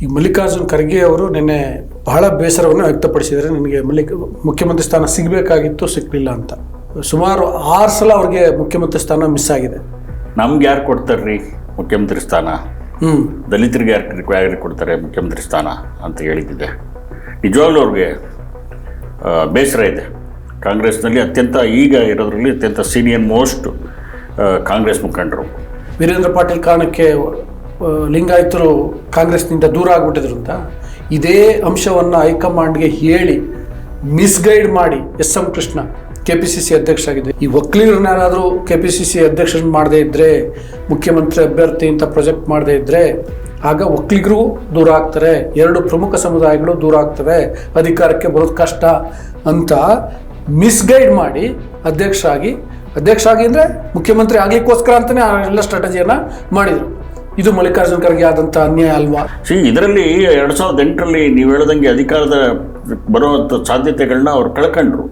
ಈಗ ಮಲ್ಲಿಕಾರ್ಜುನ್ ಖರ್ಗೆ ಅವರು ನಿನ್ನೆ ಬಹಳ ಬೇಸರವನ್ನು ವ್ಯಕ್ತಪಡಿಸಿದ್ದಾರೆ. ನನಗೆ ಮಲ್ಲಿಕ ಮುಖ್ಯಮಂತ್ರಿ ಸ್ಥಾನ ಸಿಗಬೇಕಾಗಿತ್ತು ಸಿಕ್ಕಲಿಲ್ಲ ಅಂತ. ಸುಮಾರು ಆರು ಸಲ ಅವ್ರಿಗೆ ಮುಖ್ಯಮಂತ್ರಿ ಸ್ಥಾನ ಮಿಸ್ ಆಗಿದೆ. ನಮ್ಗೆ ಯಾರು ಕೊಡ್ತಾರ್ರಿ ಮುಖ್ಯಮಂತ್ರಿ ಸ್ಥಾನ? ಹ್ಞೂ ದಲಿತರಿಗೆ ಯಾರು ಯಾರಿಗೆ ಕೊಡ್ತಾರೆ ಮುಖ್ಯಮಂತ್ರಿ ಸ್ಥಾನ ಅಂತ ಹೇಳಿದ್ದಿದೆ. ನಿಜವಾಗ್ಲೂ ಅವ್ರಿಗೆ ಬೇಸರ ಇದೆ. ಕಾಂಗ್ರೆಸ್ನಲ್ಲಿ ಅತ್ಯಂತ ಈಗ ಇರೋದ್ರಲ್ಲಿ ಅತ್ಯಂತ ಸೀನಿಯರ್ ಮೋಸ್ಟ್ ಕಾಂಗ್ರೆಸ್ ಮುಖಂಡರು. ವೀರೇಂದ್ರ ಪಾಟೀಲ್ ಕಾರಣಕ್ಕೆ ಲಿಂಗಾಯತರು ಕಾಂಗ್ರೆಸ್ನಿಂದ ದೂರ ಆಗ್ಬಿಟ್ಟಿದ್ರು ಅಂತ, ಇದೇ ಅಂಶವನ್ನು ಹೈಕಮಾಂಡ್ಗೆ ಹೇಳಿ ಮಿಸ್ಗೈಡ್ ಮಾಡಿ S M Krishna K P C C ಅಧ್ಯಕ್ಷ ಆಗಿದೆ ಈ ಒಕ್ಕಲಿಗರನ್ನಾರಾದರೂ ಕೆ ಪಿ ಸಿ ಸಿ ಅಧ್ಯಕ್ಷ ಮಾಡದೇ ಇದ್ದರೆ ಮುಖ್ಯಮಂತ್ರಿ ಅಭ್ಯರ್ಥಿ ಅಂತ ಪ್ರೊಜೆಕ್ಟ್ ಮಾಡದೇ ಇದ್ದರೆ ಆಗ ಒಕ್ಕಲಿಗರು ದೂರ ಆಗ್ತಾರೆ, ಎರಡು ಪ್ರಮುಖ ಸಮುದಾಯಗಳು ದೂರ ಆಗ್ತವೆ, ಅಧಿಕಾರಕ್ಕೆ ಬರೋದು ಕಷ್ಟ ಅಂತ ಮಿಸ್ಗೈಡ್ ಮಾಡಿ ಅಧ್ಯಕ್ಷ ಆಗಿ ಅಧ್ಯಕ್ಷ ಆಗಿ ಅಂದರೆ ಮುಖ್ಯಮಂತ್ರಿ ಆಗಲಿಕ್ಕೋಸ್ಕರ ಅಂತಲೇ ಎಲ್ಲ ಸ್ಟ್ರಾಟಜಿಯನ್ನು ಮಾಡಿದರು. ಇದು ಮಲ್ಲಿಕಾರ್ಜುನ್ ಖರ್ಗೆ ಆದಂಥ ಅನ್ಯಾಯ ಅಲ್ವಾ? ಸಿ ಇದರಲ್ಲಿ ಎರಡು ಸಾವಿರದ ಎಂಟರಲ್ಲಿ ನೀವು ಹೇಳ್ದಂಗೆ ಅಧಿಕಾರದ ಬರುವಂಥ ಸಾಧ್ಯತೆಗಳನ್ನ ಅವ್ರು ಕಳ್ಕೊಂಡ್ರು.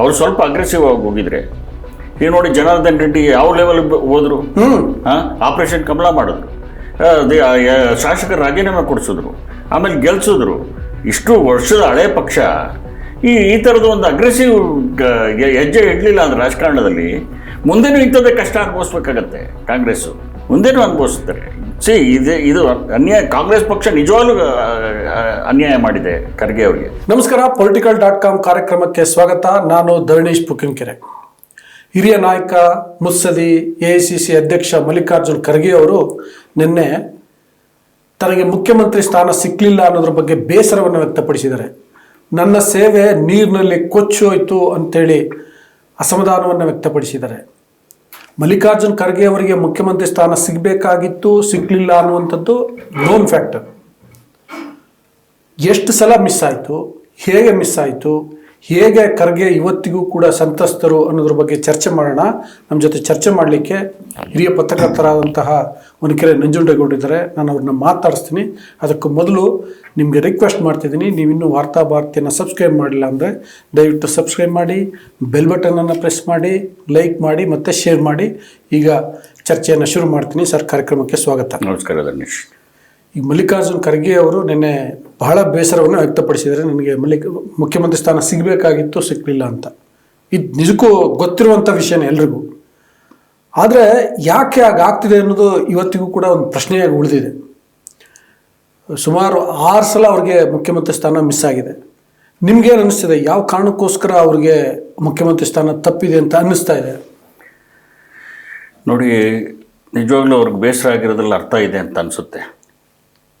ಅವ್ರು ಸ್ವಲ್ಪ ಅಗ್ರೆಸಿವ್ ಆಗಿ ಹೋಗಿದ್ರೆ. ಈಗ ನೋಡಿ ಜನಾರ್ದನ್ ರೆಡ್ಡಿ ಯಾವ ಲೆವೆಲ್ ಹೋದ್ರು? ಹಾಂ ಆಪರೇಷನ್ ಕಮಲ ಮಾಡಿದ್ರು. ಶಾಸಕರು ರಾಜೀನಾಮೆ ಕೊಡಿಸಿದ್ರು. ಆಮೇಲೆ ಗೆಲ್ಸಿದ್ರು. ಇಷ್ಟು ವರ್ಷದ ಹಳೆ ಪಕ್ಷ. ಈ ಈ ಥರದ ಒಂದು ಅಗ್ರೆಸಿವ್ ಹೆಜ್ಜೆ ಇಡಲಿಲ್ಲ ಅಂದ್ರೆ ರಾಜಕಾರಣದಲ್ಲಿ. ಮುಂದೆನೂ ಇಂಥದ್ದೇ ಕಷ್ಟ ಅನುಭವಿಸ್ಬೇಕಾಗತ್ತೆ ಕಾಂಗ್ರೆಸ್ಸು. ಮುಂದೆನೂ ಅನುಭವಿಸ್ತಾರೆ. ಸಿ ಇದು ಇದು ಅನ್ಯಾಯ, ಕಾಂಗ್ರೆಸ್ ಪಕ್ಷ ನಿಜವಾಗ್ಲೂ ಅನ್ಯಾಯ ಮಾಡಿದೆ ಖರ್ಗೆ ಅವರಿಗೆ. ನಮಸ್ಕಾರ ಪೊಲಿಟಿಕಲ್ ಡಾಟ್ ಕಾಮ್ ಕಾರ್ಯಕ್ರಮಕ್ಕೆ ಸ್ವಾಗತ. ನಾನು ಧರಣೀಶ್ ಪುಕಿಂಕೆರೆ ಹಿರಿಯ ನಾಯಕ ಮುಸ್ಸದಿ ಎ ಸಿ ಸಿ ಅಧ್ಯಕ್ಷ ಮಲ್ಲಿಕಾರ್ಜುನ್ ಖರ್ಗೆ ಅವರು ನಿನ್ನೆ ತನಗೆ ಮುಖ್ಯಮಂತ್ರಿ ಸ್ಥಾನ ಸಿಕ್ಕಲಿಲ್ಲ ಅನ್ನೋದ್ರ ಬಗ್ಗೆ ಬೇಸರವನ್ನು ವ್ಯಕ್ತಪಡಿಸಿದ್ದಾರೆ. ನನ್ನ ಸೇವೆ ನೀರಿನಲ್ಲಿ ಕೊಚ್ಚು ಹೋಯ್ತು ಅಂತೇಳಿ ಅಸಮಾಧಾನವನ್ನು ವ್ಯಕ್ತಪಡಿಸಿದ್ದಾರೆ. ಮಲ್ಲಿಕಾರ್ಜುನ್ ಖರ್ಗೆ ಅವರಿಗೆ ಮುಖ್ಯಮಂತ್ರಿ ಸ್ಥಾನ ಸಿಗಬೇಕಾಗಿತ್ತು, ಸಿಗಲಿಲ್ಲ ಅನ್ನುವಂಥದ್ದು ನೋನ್ ಫ್ಯಾಕ್ಟರ್ ಎಷ್ಟು ಸಲ ಮಿಸ್ ಆಯಿತು, ಹೇಗೆ ಮಿಸ್ ಆಯಿತು ಹೇಗೆ ಖರ್ಗೆ ಇವತ್ತಿಗೂ ಕೂಡ ಸಂತ್ರಸ್ತರು ಅನ್ನೋದ್ರ ಬಗ್ಗೆ ಚರ್ಚೆ ಮಾಡೋಣ. ನಮ್ಮ ಜೊತೆ ಚರ್ಚೆ ಮಾಡಲಿಕ್ಕೆ ಹಿರಿಯ ಪತ್ರಕರ್ತರಾದಂತಹ ಒನಕೆರೆ ನಂಜುಂಡೇಗೌಡಿದ್ದಾರೆ ನಾನು ಅವ್ರನ್ನ ಮಾತಾಡಿಸ್ತೀನಿ. ಅದಕ್ಕೂ ಮೊದಲು ನಿಮಗೆ ರಿಕ್ವೆಸ್ಟ್ ಮಾಡ್ತಿದ್ದೀನಿ. ನೀವಿನ್ನೂ ವಾರ್ತಾ ಭಾರತಿಯನ್ನು ಸಬ್ಸ್ಕ್ರೈಬ್ ಮಾಡಿಲ್ಲ ಅಂದರೆ ದಯವಿಟ್ಟು ಸಬ್ಸ್ಕ್ರೈಬ್ ಮಾಡಿ ಬೆಲ್ ಬಟನನ್ನು ಪ್ರೆಸ್ ಮಾಡಿ ಲೈಕ್ ಮಾಡಿ ಮತ್ತು ಶೇರ್ ಮಾಡಿ. ಈಗ ಚರ್ಚೆಯನ್ನು ಶುರು ಮಾಡ್ತೀನಿ. ಸರ್, ಕಾರ್ಯಕ್ರಮಕ್ಕೆ ಸ್ವಾಗತ. ನಮಸ್ಕಾರ ಧನೇಶ್ ಈ ಮಲ್ಲಿಕಾರ್ಜುನ್ ಖರ್ಗೆ ಅವರು ನಿನ್ನೆ ಬಹಳ ಬೇಸರವನ್ನು ವ್ಯಕ್ತಪಡಿಸಿದರೆ ನನಗೆ ಮಲ್ಲಿಕ, ಮುಖ್ಯಮಂತ್ರಿ ಸ್ಥಾನ ಸಿಗಬೇಕಾಗಿತ್ತು ಸಿಕ್ಕಲಿಲ್ಲ ಅಂತ. ಇದು ನಿಜಕ್ಕೂ ಗೊತ್ತಿರುವಂಥ ವಿಷಯನೇ ಎಲ್ರಿಗೂ. ಆದರೆ ಯಾಕೆ ಹಾಗಾಗ್ತಿದೆ ಅನ್ನೋದು ಇವತ್ತಿಗೂ ಕೂಡ ಒಂದು ಪ್ರಶ್ನೆಯಾಗಿ ಉಳಿದಿದೆ. ಸುಮಾರು ಆರು ಸಲ ಅವ್ರಿಗೆ ಮುಖ್ಯಮಂತ್ರಿ ಸ್ಥಾನ ಮಿಸ್ ಆಗಿದೆ. ನಿಮ್ಗೇನು ಅನ್ನಿಸ್ತಿದೆ ಯಾವ ಕಾರಣಕ್ಕೋಸ್ಕರ ಅವ್ರಿಗೆ ಮುಖ್ಯಮಂತ್ರಿ ಸ್ಥಾನ ತಪ್ಪಿದೆ ಅಂತ ಅನ್ನಿಸ್ತಾ ಇದೆ? ನೋಡಿ, ನಿಜವಾಗ್ಲೂ ಅವ್ರಿಗೆ ಬೇಸರ ಆಗಿರೋದ್ರಲ್ಲಿ ಅರ್ಥ ಇದೆ ಅಂತ ಅನಿಸುತ್ತೆ.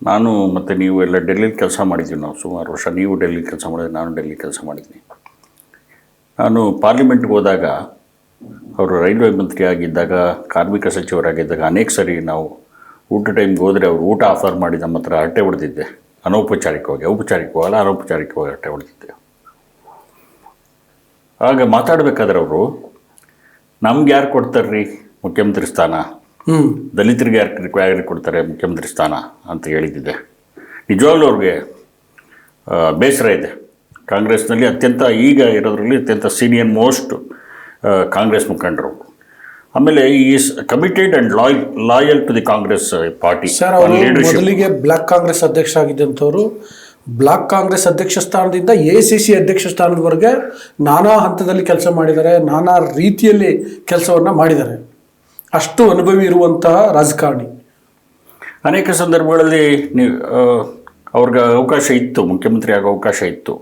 ನಾನು ಮತ್ತು ನೀವು ಎಲ್ಲ ಡೆಲ್ಲಿಲಿ ಕೆಲಸ ಮಾಡಿದ್ದೀವಿ ನಾವು ಸುಮಾರು ವರ್ಷ. ನೀವು ಡೆಲ್ಲಿ ಕೆಲಸ ಮಾಡಿದ್ರೆ ನಾನು ಡೆಲ್ಲಿ ಕೆಲಸ ಮಾಡಿದ್ದೀನಿ. ನಾನು ಪಾರ್ಲಿಮೆಂಟ್ಗೆ ಹೋದಾಗ ಅವರು ರೈಲ್ವೆ ಮಂತ್ರಿ ಆಗಿದ್ದಾಗ, ಕಾರ್ಮಿಕ ಸಚಿವರಾಗಿದ್ದಾಗ ಅನೇಕ ಸರಿ ನಾವು ಊಟ ಟೈಮ್ಗೆ ಹೋದರೆ ಅವರು ಊಟ ಆಫರ್ ಮಾಡಿ ನಮ್ಮ ಹತ್ರ ಹರಟೆ ಹೊಡೆದಿದ್ದೆ. ಅನೌಪಚಾರಿಕವಾಗಿ ಔಪಚಾರಿಕವಾಗಲ್ಲ ಅನೌಪಚಾರಿಕವಾಗಿ ಹರಟೆ ಹೊಡೆದಿದ್ದೆ. ಆಗ ಮಾತಾಡಬೇಕಾದ್ರೆ ಅವರು, ನಮ್ಗೆ ಯಾರು ಕೊಡ್ತಾರ್ರಿ ಮುಖ್ಯಮಂತ್ರಿ ಸ್ಥಾನ? ದಲಿತರಿಗೆ ಯಾರು ಯಾರಿಗೆ ಕೊಡ್ತಾರೆ ಮುಖ್ಯಮಂತ್ರಿ ಸ್ಥಾನ ಅಂತ ಹೇಳಿದ್ದಿದೆ. ನಿಜವಾಗ್ಲೂ ಅವ್ರಿಗೆ ಬೇಸರ ಇದೆ. ಕಾಂಗ್ರೆಸ್ನಲ್ಲಿ ಅತ್ಯಂತ ಈಗ ಇರೋದ್ರಲ್ಲಿ ಅತ್ಯಂತ ಸೀನಿಯರ್ ಮೋಸ್ಟ್ ಕಾಂಗ್ರೆಸ್ ಮುಖಂಡರು. ಆಮೇಲೆ is committed and loyal loyal to the Congress party sir ಅವರು ಮೊದಲಿಗೆ ಬ್ಲಾಕ್ ಕಾಂಗ್ರೆಸ್ ಅಧ್ಯಕ್ಷ ಆಗಿದ್ದಂಥವ್ರು ಬ್ಲಾಕ್ ಕಾಂಗ್ರೆಸ್ ಅಧ್ಯಕ್ಷ ಸ್ಥಾನದಿಂದ ಎ ಸಿ ಸಿ ಅಧ್ಯಕ್ಷ ಸ್ಥಾನದವರೆಗೆ ನಾನಾ ಹಂತದಲ್ಲಿ ಕೆಲಸ ಮಾಡಿದ್ದಾರೆ ನಾನಾ ರೀತಿಯಲ್ಲಿ ಕೆಲಸವನ್ನು ಮಾಡಿದ್ದಾರೆ. ಅಷ್ಟು ಅನುಭವಿ ಇರುವಂತಹ ರಾಜಕಾರಣಿ. ಅನೇಕ ಸಂದರ್ಭಗಳಲ್ಲಿ ನೀವು ಅವ್ರಿಗೆ ಅವಕಾಶ ಇತ್ತು ಮುಖ್ಯಮಂತ್ರಿ ಆಗೋ ಅವಕಾಶ ಇತ್ತು.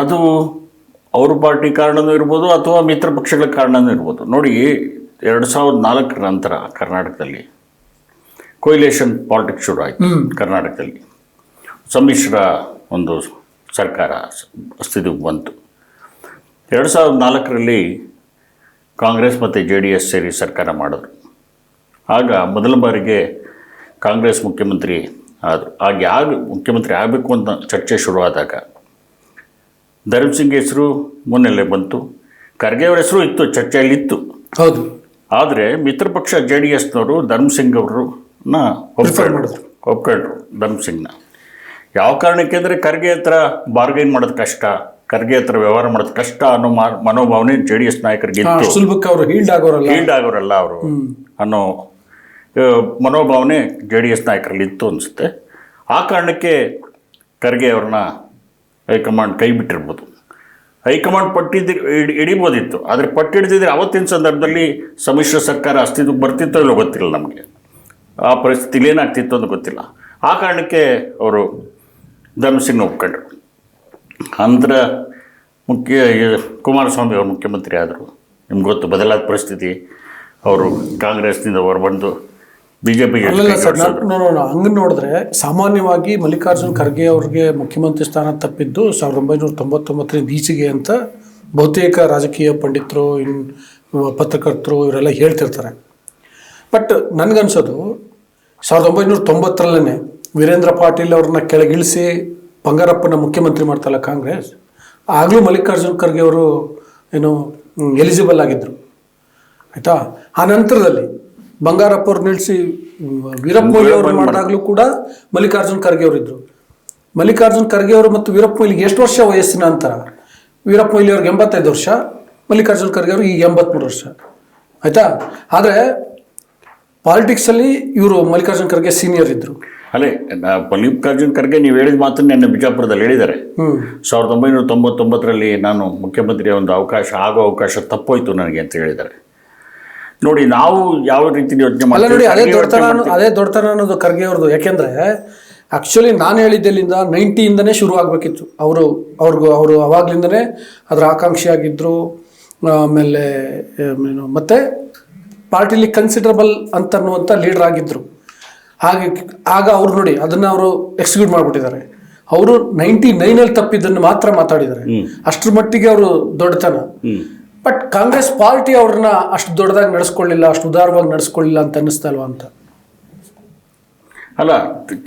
ಅದು ಅವ್ರ ಪಾರ್ಟಿ ಕಾರಣನೂ ಇರ್ಬೋದು ಅಥವಾ ಮಿತ್ರ ಪಕ್ಷಗಳ ಕಾರಣನೂ ಇರ್ಬೋದು. ನೋಡಿ ಎರಡು ಸಾವಿರದ ನಾಲ್ಕರ ನಂತರ ಕರ್ನಾಟಕದಲ್ಲಿ ಕೊಯ್ಲೇಷನ್ ಪಾಲಿಟಿಕ್ಸ್ ಶುರು ಆಯಿತು ಕರ್ನಾಟಕದಲ್ಲಿ. ಸಮ್ಮಿಶ್ರ ಒಂದು ಸರ್ಕಾರ ಅಸ್ತಿತ್ವಕ್ಕೆ ಬಂತು. ಎರಡು ಸಾವಿರದ ನಾಲ್ಕರಲ್ಲಿ ಕಾಂಗ್ರೆಸ್ ಮತ್ತು ಜೆ ಡಿ ಎಸ್ ಸೇರಿ ಸರ್ಕಾರ ಮಾಡಿದ್ರು ಆಗ ಮೊದಲ ಬಾರಿಗೆ ಕಾಂಗ್ರೆಸ್ ಮುಖ್ಯಮಂತ್ರಿ ಆದರು. ಆಗ ಯಾರು ಮುಖ್ಯಮಂತ್ರಿ ಆಗಬೇಕು ಅಂತ ಚರ್ಚೆ ಶುರುವಾದಾಗ ಧರ್ಮ್ ಸಿಂಗ್ ಹೆಸರು ಮುನ್ನೆಲೆ ಬಂತು. ಖರ್ಗೆ ಅವರ ಹೆಸರು ಇತ್ತು ಚರ್ಚೆಯಲ್ಲಿ ಇತ್ತು. ಹೌದು. ಆದರೆ ಮಿತ್ರ ಪಕ್ಷ ಜೆ ಡಿ ಎಸ್ನವರು ಧರ್ಮ್ ಸಿಂಗ್ ಅವ್ರನ್ನ ಒಪ್ಕೊಂಡ್ರು. ಮಾಡಿದ್ರು. ಒಪ್ಕೊಂಡ್ರು ಧರ್ಮ್ ಸಿಂಗ್ನ. ಯಾವ ಕಾರಣಕ್ಕೆ ಅಂದರೆ ಖರ್ಗೆ ಹತ್ರ ಬಾರ್ಗೈನ್ ಮಾಡೋದು ಕಷ್ಟ. ಖರ್ಗೆ ಹತ್ರ ವ್ಯವಹಾರ ಮಾಡೋದು ಕಷ್ಟ ಅನ್ನೋ ಮನೋಭಾವನೆ ಜೆ ಡಿ ಎಸ್ ನಾಯಕರಿಗೆ ಸುಲಭಕ್ಕೆ ಅವರು ಹೀಲ್ಡ್ ಆಗೋರಲ್ಲ. ಹೀಲ್ಡ್ ಆಗೋರಲ್ಲ ಅವರು. ಅನ್ನೋ ಮನೋಭಾವನೆ ಜೆ ಡಿ ಎಸ್ ನಾಯಕರಲ್ಲಿ ಇತ್ತು ಅನಿಸುತ್ತೆ. ಆ ಕಾರಣಕ್ಕೆ ಖರ್ಗೆ ಅವ್ರನ್ನ ಹೈಕಮಾಂಡ್ ಕೈ ಬಿಟ್ಟಿರ್ಬೋದು. ಹೈಕಮಾಂಡ್ ಪಟ್ಟಿದ್ದು ಹಿಡಿ- ಹಿಡಿಬೋದಿತ್ತು. ಆದರೆ ಪಟ್ಟು ಹಿಡಿದಿದ್ರೆ ಅವತ್ತಿನ ಸಂದರ್ಭದಲ್ಲಿ ಸಮ್ಮಿಶ್ರ ಸರ್ಕಾರ ಅಸ್ತಿತ್ವಕ್ಕೆ ಬರ್ತಿತ್ತೋ ಇಲ್ಲೋ ಗೊತ್ತಿಲ್ಲ ನಮಗೆ. ಆ ಪರಿಸ್ಥಿತಿಲಿ ಏನಾಗ್ತಿತ್ತು ಅಂತ ಗೊತ್ತಿಲ್ಲ. ಆ ಕಾರಣಕ್ಕೆ ಅವರು ಧರ್ಮಸಿಂಗ್ ಒಪ್ಕೊಂಡ್ರು. ನಂತರ ಮುಖ್ಯ ಕುಮಾರಸ್ವಾಮಿ ಅವರು ಮುಖ್ಯಮಂತ್ರಿ ಆದರು. ನಿಮ್ಗೆ ಗೊತ್ತು ಬದಲಾದ ಪರಿಸ್ಥಿತಿ. ಅವರು ಕಾಂಗ್ರೆಸ್ನಿಂದ ಹೊರಬಂದು ಬಿ ಜೆ ಪಿಗೆ ಹಂಗೆ ನೋಡಿದ್ರೆ ಸಾಮಾನ್ಯವಾಗಿ ಮಲ್ಲಿಕಾರ್ಜುನ್ ಖರ್ಗೆ ಅವ್ರಿಗೆ ಮುಖ್ಯಮಂತ್ರಿ ಸ್ಥಾನ ತಪ್ಪಿದ್ದು ಸಾವಿರದ ಒಂಬೈನೂರ ತೊಂಬತ್ತೊಂಬತ್ತರಿಂದ ಈಚೆಗೆ ಅಂತ ಬಹುತೇಕ ರಾಜಕೀಯ ಪಂಡಿತರು ಇನ್ ಪತ್ರಕರ್ತರು ಇವರೆಲ್ಲ ಹೇಳ್ತಿರ್ತಾರೆ. ಬಟ್ ನನಗನ್ಸೋದು ಸಾವಿರದ ಒಂಬೈನೂರ ತೊಂಬತ್ತರಲ್ಲೇ ವೀರೇಂದ್ರ ಪಾಟೀಲ್ ಅವ್ರನ್ನ ಕೆಳಗಿಳಿಸಿ ಬಂಗಾರಪ್ಪನ ಮುಖ್ಯಮಂತ್ರಿ ಮಾಡ್ತಲ್ಲ ಕಾಂಗ್ರೆಸ್ ಆಗಲೂ ಮಲ್ಲಿಕಾರ್ಜುನ್ ಖರ್ಗೆ ಅವರು ಏನು ಎಲಿಜಿಬಲ್ ಆಗಿದ್ದರು ಆಯಿತಾ? ಆ ನಂತರದಲ್ಲಿ ಬಂಗಾರಪ್ಪ ಅವ್ರು ನಿಲ್ಲಿಸಿ ವೀರಪ್ಪ ಮೊಯ್ಲಿ ಅವರು ಮಾಡಿದಾಗಲೂ ಕೂಡ ಮಲ್ಲಿಕಾರ್ಜುನ ಖರ್ಗೆ ಅವರು ಇದ್ದರು ಮಲ್ಲಿಕಾರ್ಜುನ ಖರ್ಗೆ ಅವರು ಮತ್ತು ವೀರಪ್ಪ ಮೊಯ್ಲಿಗೆ ಎಷ್ಟು ವರ್ಷ ವಯಸ್ಸಿನ ಅಂತರ ವೀರಪ್ಪ ಮೊಯ್ಲಿ ಅವ್ರಿಗೆ ಎಂಬತ್ತೈದು ವರ್ಷ ಮಲ್ಲಿಕಾರ್ಜುನ ಖರ್ಗೆ ಅವರು ಈಗ ಎಂಬತ್ತ್ಮೂರು ವರ್ಷ. ಆಯಿತಾ? ಆದರೆ ಪಾಲಿಟಿಕ್ಸಲ್ಲಿ ಇವರು ಮಲ್ಲಿಕಾರ್ಜುನ ಖರ್ಗೆ ಸೀನಿಯರ್ ಇದ್ದರು ಅಲ್ಲೇ ಮಲ್ಲಿಕಾರ್ಜುನ್ ಖರ್ಗೆ ನೀವು ಹೇಳಿದ ಮಾತನ್ನು ನಿನ್ನೆ ಬಿಜಾಪುರದಲ್ಲಿ ಹೇಳಿದ್ದಾರೆ. ಸಾವಿರದ ಒಂಬೈನೂರ ತೊಂಬತ್ತೊಂಬತ್ತರಲ್ಲಿ ನಾನು ಮುಖ್ಯಮಂತ್ರಿಯ ಒಂದು ಅವಕಾಶ ಆಗೋ ಅವಕಾಶ ತಪ್ಪೋಯ್ತು ನನಗೆ ಅಂತ ಹೇಳಿದ್ದಾರೆ. ನೋಡಿ ನಾವು ಯಾವ ರೀತಿ ಯೋಚನೆ ಅಲ್ಲ ನೋಡಿ ಅದೇ ದೊಡ್ಡತನ ಅದೇ ದೊಡ್ಡತನ ಅನ್ನೋದು ಖರ್ಗೆ ಅವ್ರದ್ದು. ಯಾಕೆಂದ್ರೆ ಆಕ್ಚುಲಿ ನಾನು ಹೇಳಿದ್ದೆಲ್ಲಿಂದ ನೈಂಟಿಯಿಂದನೇ ಶುರು ಆಗಬೇಕಿತ್ತು. ಅವರು ಅವ್ರಿಗೂ ಅವರು ಅವಾಗ್ಲಿಂದನೇ ಅದರ ಆಕಾಂಕ್ಷಿ ಆಗಿದ್ದರು ಆಮೇಲೆ ಏನು ಮತ್ತೆ ಪಾರ್ಟಿಲಿ ಕನ್ಸಿಡರಬಲ್ ಅಂತ ಅನ್ನುವಂಥ ಲೀಡರ್ ಆಗಿದ್ದರು ಹಾಗೆ ಆಗ ಅವ್ರು ನೋಡಿ ಅದನ್ನ ಅವರು ಎಕ್ಸಿಕ್ಯೂಟ್ ಮಾಡಿಬಿಟ್ಟಿದ್ದಾರೆ. ಅವರು ನೈಂಟಿ ನೈನಲ್ಲಿ ತಪ್ಪಿದ್ದನ್ನು ಮಾತ್ರ ಮಾತಾಡಿದ್ದಾರೆ. ಅಷ್ಟರ ಮಟ್ಟಿಗೆ ಅವರು ದೊಡ್ಡತನ. ಬಟ್ ಕಾಂಗ್ರೆಸ್ ಪಾರ್ಟಿ ಅವ್ರನ್ನ ಅಷ್ಟು ದೊಡ್ಡದಾಗಿ ನಡೆಸ್ಕೊಳ್ಳಿಲ್ಲ ಅಷ್ಟು ಉದಾರವಾಗಿ ನಡೆಸ್ಕೊಳ್ಳಿಲ್ಲ ಅಂತ ಅನ್ನಿಸ್ತಾ ಇಲ್ವಾ ಅಂತ? ಅಲ್ಲ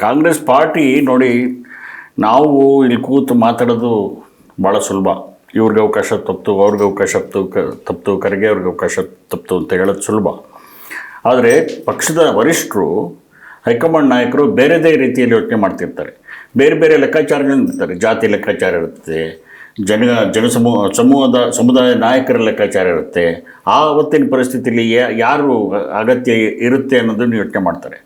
ಕಾಂಗ್ರೆಸ್ ಪಾರ್ಟಿ ನೋಡಿ ನಾವು ಇಲ್ಲಿ ಕೂತು ಮಾತಾಡೋದು ಭಾಳ ಸುಲಭ. ಇವ್ರಿಗೆ ಅವಕಾಶ ತಪ್ಪು ಅವ್ರಿಗೆ ಅವಕಾಶ ತಪ್ಪು ಕ ತಪ್ತು ಕರೆಗೆ ಅವ್ರಿಗೆ ಅವಕಾಶ ತಪ್ಪು ಅಂತ ಹೇಳೋದು ಸುಲಭ. ಆದರೆ ಪಕ್ಷದ ವರಿಷ್ಠರು ಹೈಕಮಾಂಡ್ ನಾಯಕರು ಬೇರೆದೇ ರೀತಿಯಲ್ಲಿ ಯೋಚನೆ ಮಾಡ್ತಿರ್ತಾರೆ. ಬೇರೆ ಬೇರೆ ಲೆಕ್ಕಾಚಾರಗಳಿರ್ತಾರೆ ಜಾತಿ ಲೆಕ್ಕಾಚಾರ ಇರುತ್ತೆ. ಜನ ಜನಸಮೂಹ ಸಮೂಹದ, ಸಮುದಾಯ ನಾಯಕರ ಲೆಕ್ಕಾಚಾರ ಇರುತ್ತೆ. ಆ ಅವತ್ತಿನ ಪರಿಸ್ಥಿತಿಯಲ್ಲಿ ಯಾರು ಅಗತ್ಯ ಇರುತ್ತೆ ಅನ್ನೋದನ್ನು ಯೋಚನೆ ಮಾಡ್ತಾರೆ.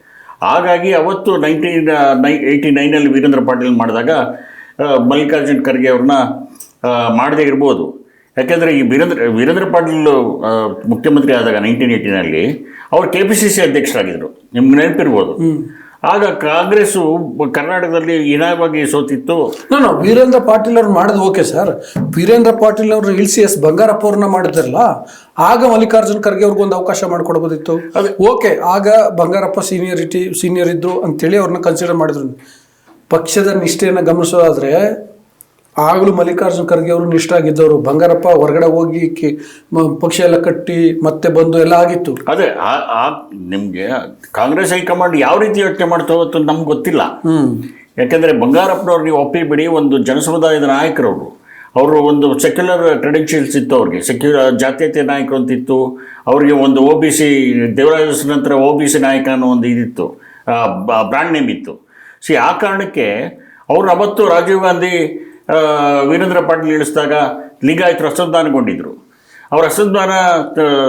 ಹಾಗಾಗಿ ಅವತ್ತು ನೈನ್ಟೀನ್ ನೈ ಏಯ್ಟಿ ನೈನಲ್ಲಿ ವೀರೇಂದ್ರ ಪಾಟೀಲ್ ಮಾಡಿದಾಗ ಮಲ್ಲಿಕಾರ್ಜುನ್ ಖರ್ಗೆ ಅವ್ರನ್ನ ಮಾಡದೇ ಇರ್ಬೋದು. ಯಾಕೆಂದರೆ ಈ ವೀರೇಂದ್ರ ವೀರೇಂದ್ರ ಪಾಟೀಲ್ ಮುಖ್ಯಮಂತ್ರಿ ಆದಾಗ ನೈನ್ಟೀನ್ ಏಯ್ಟಿನಲ್ಲಿ ಅವರು ಕೆ ಪಿ ಸಿ ಸಿ ಅಧ್ಯಕ್ಷರಾಗಿದ್ದರು ನಿಮ್ಗೆ ನೆನಪಿರ್ಬೋದು. ಆಗ ಕಾಂಗ್ರೆಸ್ ಕರ್ನಾಟಕದಲ್ಲಿ ಹೀನಾಯವಾಗಿ ಸೋತಿತ್ತು. ನಾನು ವೀರೇಂದ್ರ ಪಾಟೀಲ್ ಅವ್ರು ಮಾಡಿದ್ ಓಕೆ ಸರ್. ವೀರೇಂದ್ರ ಪಾಟೀಲ್ ಅವ್ರನ್ನ ಇಳಿಸಿ ಎಸ್ ಬಂಗಾರಪ್ಪ ಅವ್ರನ್ನ ಮಾಡಿದ್ರಲ್ಲ ಆಗ ಮಲ್ಲಿಕಾರ್ಜುನ್ ಖರ್ಗೆ ಅವ್ರಿಗೆ ಒಂದು ಅವಕಾಶ ಮಾಡಿಕೊಡ್ಬೋದಿತ್ತು. ಓಕೆ ಆಗ ಬಂಗಾರಪ್ಪ ಸೀನಿಯರಿಟಿ ಸೀನಿಯರ್ ಇದ್ರು ಅಂತೇಳಿ ಅವ್ರನ್ನ ಕನ್ಸಿಡರ್ ಮಾಡಿದ್ರು. ಪಕ್ಷದ ನಿಷ್ಠೆಯನ್ನು ಗಮನಿಸೋದಾದ್ರೆ ಆಗಲೂ ಮಲ್ಲಿಕಾರ್ಜುನ ಖರ್ಗೆ ಅವರು ನಿಷ್ಠ ಆಗಿದ್ದವರು ಬಂಗಾರಪ್ಪ ಹೊರಗಡೆ ಹೋಗಿ ಪಕ್ಷ ಎಲ್ಲ ಕಟ್ಟಿ ಮತ್ತೆ ಬಂದು ಎಲ್ಲ ಆಗಿತ್ತು. ಅದೇ ನಿಮಗೆ ಕಾಂಗ್ರೆಸ್ ಹೈಕಮಾಂಡ್ ಯಾವ ರೀತಿ ಯೋಚನೆ ಮಾಡ್ತೋ ಅಂತ ನಮ್ಗೆ ಗೊತ್ತಿಲ್ಲ. ಯಾಕಂದ್ರೆ ಬಂಗಾರಪ್ಪನವ್ರು ನೀವು ಒಪ್ಪಿ ಬಿಡಿ ಒಂದು ಜನಸಮುದಾಯದ ನಾಯಕರವರು. ಅವರು ಒಂದು ಸೆಕ್ಯುಲರ್ ಕ್ರೆಡೆನ್ಷಿಯಲ್ಸ್ ಇತ್ತು ಅವ್ರಿಗೆ. ಸೆಕ್ಯುಲರ್ ಜಾತ್ಯತೀಯ ನಾಯಕರು ಅಂತಿತ್ತು. ಅವರಿಗೆ ಒಂದು ಒ ಬಿ ಸಿ ದೇವರಾಜ ನಂತರ ಒ ಬಿ ಸಿ ನಾಯಕ ಅನ್ನೋ ಒಂದು ಇದಿತ್ತು. ಬ್ರ್ಯಾಂಡ್ ನೇಮ್ ಇತ್ತು. ಸಿ ಆ ಕಾರಣಕ್ಕೆ ಅವರು ಅವತ್ತು ರಾಜೀವ್ ಗಾಂಧಿ ವೀರೇಂದ್ರ ಪಾಟೀಲ್ ಇಳಿಸಿದಾಗ ಲಿಂಗಾಯತರು ಅಸಂಧಾನಗೊಂಡಿದ್ರು ಅವ್ರ ಅಸಂಧಾನ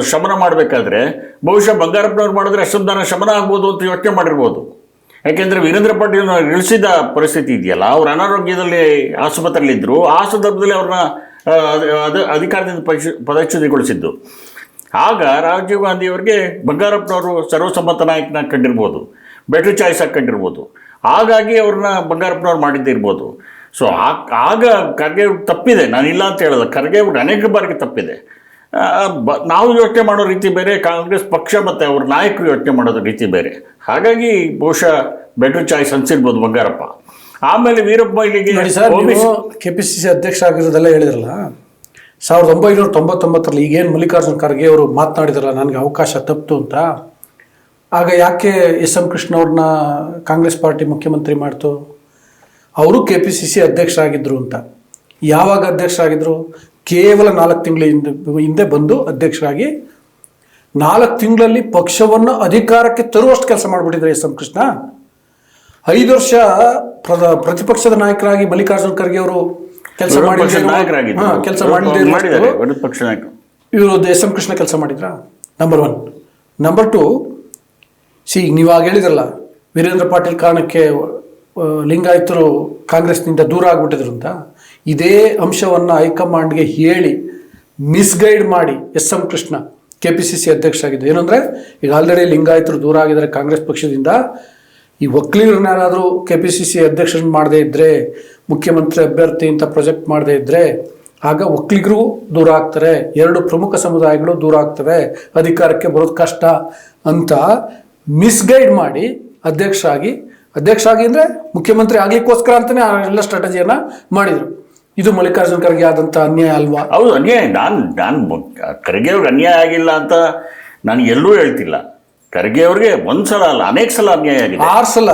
ಶಮನ ಮಾಡಬೇಕಾದ್ರೆ, ಬಹುಶಃ ಬಂಗಾರಪ್ಪನವ್ರು ಮಾಡಿದ್ರೆ ಅಸಂಧಾನ ಶಮನ ಆಗ್ಬೋದು ಅಂತ ಯೋಚನೆ ಮಾಡಿರ್ಬೋದು. ಯಾಕೆಂದರೆ ವೀರೇಂದ್ರ ಪಾಟೀಲ್ ಇಳಿಸಿದ ಪರಿಸ್ಥಿತಿ ಇದೆಯಲ್ಲ, ಅವ್ರು ಅನಾರೋಗ್ಯದಲ್ಲಿ ಆಸ್ಪತ್ರೆಯಲ್ಲಿದ್ದರು ಆ ಸಂದರ್ಭದಲ್ಲಿ ಅವ್ರನ್ನ ಅದು- ಅಧಿಕಾರದಿಂದ ಪದಚ್ಯುತಿಗೊಳಿಸಿದ್ದು. ಆಗ ರಾಜೀವ್ ಗಾಂಧಿ ಅವರಿಗೆ ಬಂಗಾರಪ್ಪನವರು ಸರ್ವಸಮ್ಮತ ನಾಯಕನ ಕಂಡಿರ್ಬೋದು ಬೆಟರ್ ಚಾಯ್ಸ್ ಕಂಡಿರ್ಬೋದು. ಹಾಗಾಗಿ ಅವ್ರನ್ನ ಬಂಗಾರಪ್ಪನವ್ರು ಮಾಡಿದ್ದಿರ್ಬೋದು ಸೊ ಆಗ ಖರ್ಗೆ ತಪ್ಪಿದೆ. ನಾನು ಇಲ್ಲ ಅಂತ ಹೇಳೋದು. ಖರ್ಗೆ ಬಿಟ್ಟು ಅನೇಕ ಬಾರಿಗೆ ತಪ್ಪಿದೆ. ಬ ನಾವು ಯೋಚನೆ ಮಾಡೋ ರೀತಿ ಬೇರೆ ಕಾಂಗ್ರೆಸ್ ಪಕ್ಷ ಮತ್ತು ಅವ್ರ ನಾಯಕರು ಯೋಚನೆ ಮಾಡೋದು ರೀತಿ ಬೇರೆ. ಹಾಗಾಗಿ ಬಹುಶಃ ಬೆಟರ್ ಚಾಯ್ಸ್ ಅನ್ಸಿರ್ಬೋದು ಬಂಗಾರಪ್ಪ. ಆಮೇಲೆ Veerappa sir K P C C ಅಧ್ಯಕ್ಷ ಆಗಿರೋದೆಲ್ಲ ಹೇಳಿದ್ರಲ್ಲ ಸಾವಿರದ ಒಂಬೈನೂರ ತೊಂಬತ್ತೊಂಬತ್ತರಲ್ಲಿ ಈಗೇನು ಮಲ್ಲಿಕಾರ್ಜುನ್ ಖರ್ಗೆ ಅವರು ಮಾತನಾಡಿದ್ರಲ್ಲ ನನಗೆ ಅವಕಾಶ ತಪ್ಪಿತು ಅಂತ. ಆಗ ಯಾಕೆ ಎಸ್ ಎಂ ಕೃಷ್ಣ ಅವ್ರನ್ನ ಕಾಂಗ್ರೆಸ್ ಪಾರ್ಟಿ ಮುಖ್ಯಮಂತ್ರಿ ಮಾಡ್ತು? ಅವರು ಕೆ ಪಿ ಸಿ ಸಿ ಅಧ್ಯಕ್ಷರಾಗಿದ್ದರು ಅಂತ. ಯಾವಾಗ ಅಧ್ಯಕ್ಷರಾಗಿದ್ದರು ಕೇವಲ ನಾಲ್ಕು ತಿಂಗಳ ಹಿಂದೆ ಹಿಂದೆ ಬಂದು ಅಧ್ಯಕ್ಷರಾಗಿ ನಾಲ್ಕು ತಿಂಗಳಲ್ಲಿ ಪಕ್ಷವನ್ನು ಅಧಿಕಾರಕ್ಕೆ ತರುವಷ್ಟು ಕೆಲಸ ಮಾಡಿಬಿಟ್ಟಿದ್ದಾರೆ ಎಸ್ ಎಂ ಕೃಷ್ಣ. ಐದು ವರ್ಷ ಪ್ರದ ಪ್ರತಿಪಕ್ಷದ ನಾಯಕರಾಗಿ ಮಲ್ಲಿಕಾರ್ಜುನ್ ಖರ್ಗೆ ಅವರು ಕೆಲಸ ಕೆಲಸ ಇವರು ಎಸ್ ಎಂ ಕೃಷ್ಣ ಕೆಲಸ ಮಾಡಿದ್ರಾ? ನಂಬರ್ ಒನ್ ನಂಬರ್ ಟು ಸಿ ನೀವಾಗ ಹೇಳಿದ್ರಲ್ಲ ವೀರೇಂದ್ರ ಪಾಟೀಲ್ ಕಾರಣಕ್ಕೆ ಲಿಂಗಾಯತರು ಕಾಂಗ್ರೆಸ್ನಿಂದ ದೂರ ಆಗಿಬಿಟ್ಟಿದ್ರು ಅಂತ ಇದೇ ಅಂಶವನ್ನು ಹೈಕಮಾಂಡ್ಗೆ ಹೇಳಿ ಮಿಸ್ಗೈಡ್ ಮಾಡಿ S M Krishna K P C C ಅಧ್ಯಕ್ಷ ಆಗಿದ್ದು ಏನಂದರೆ ಈಗ ಆಲ್ರೆಡಿ ಲಿಂಗಾಯತರು ದೂರ ಆಗಿದ್ದಾರೆ ಕಾಂಗ್ರೆಸ್ ಪಕ್ಷದಿಂದ. ಈ ಒಕ್ಕಲಿಗರನ್ನಾರಾದರೂ ಕೆ ಪಿ ಸಿ ಸಿ ಅಧ್ಯಕ್ಷರನ್ನ ಮಾಡದೇ ಇದ್ದರೆ ಮುಖ್ಯಮಂತ್ರಿ ಅಭ್ಯರ್ಥಿ ಅಂತ ಪ್ರೊಜೆಕ್ಟ್ ಮಾಡದೇ ಇದ್ದರೆ ಆಗ ಒಕ್ಕಲಿಗರು ದೂರ ಆಗ್ತಾರೆ. ಎರಡು ಪ್ರಮುಖ ಸಮುದಾಯಗಳು ದೂರ ಆಗ್ತವೆ. ಅಧಿಕಾರಕ್ಕೆ ಬರೋದು ಕಷ್ಟ ಅಂತ ಮಿಸ್ಗೈಡ್ ಮಾಡಿ ಅಧ್ಯಕ್ಷ ಆಗಿ ಅಧ್ಯಕ್ಷ ಆಗಿ ಅಂದರೆ ಮುಖ್ಯಮಂತ್ರಿ ಆಗ್ಲಿಕ್ಕೋಸ್ಕರ ಅಂತಾನೆ ಆ ಎಲ್ಲ ಸ್ಟ್ರಾಟಜಿಯನ್ನು ಮಾಡಿದರು. ಇದು ಮಲ್ಲಿಕಾರ್ಜುನ್ ಖರ್ಗೆ ಆದಂಥ ಅನ್ಯಾಯ ಅಲ್ವಾ? ಹೌದು ಅನ್ಯಾಯ. ನಾನು ನಾನು ಖರ್ಗೆ ಅವ್ರಿಗೆ ಅನ್ಯಾಯ ಆಗಿಲ್ಲ ಅಂತ ನಾನು ಎಲ್ಲೂ ಹೇಳ್ತಿಲ್ಲ. ಖರ್ಗೆ ಅವ್ರಿಗೆ ಒಂದ್ಸಲ ಅಲ್ಲ ಅನೇಕ ಸಲ ಅನ್ಯಾಯ ಆಗಿದೆ. ಆರು ಸಲ.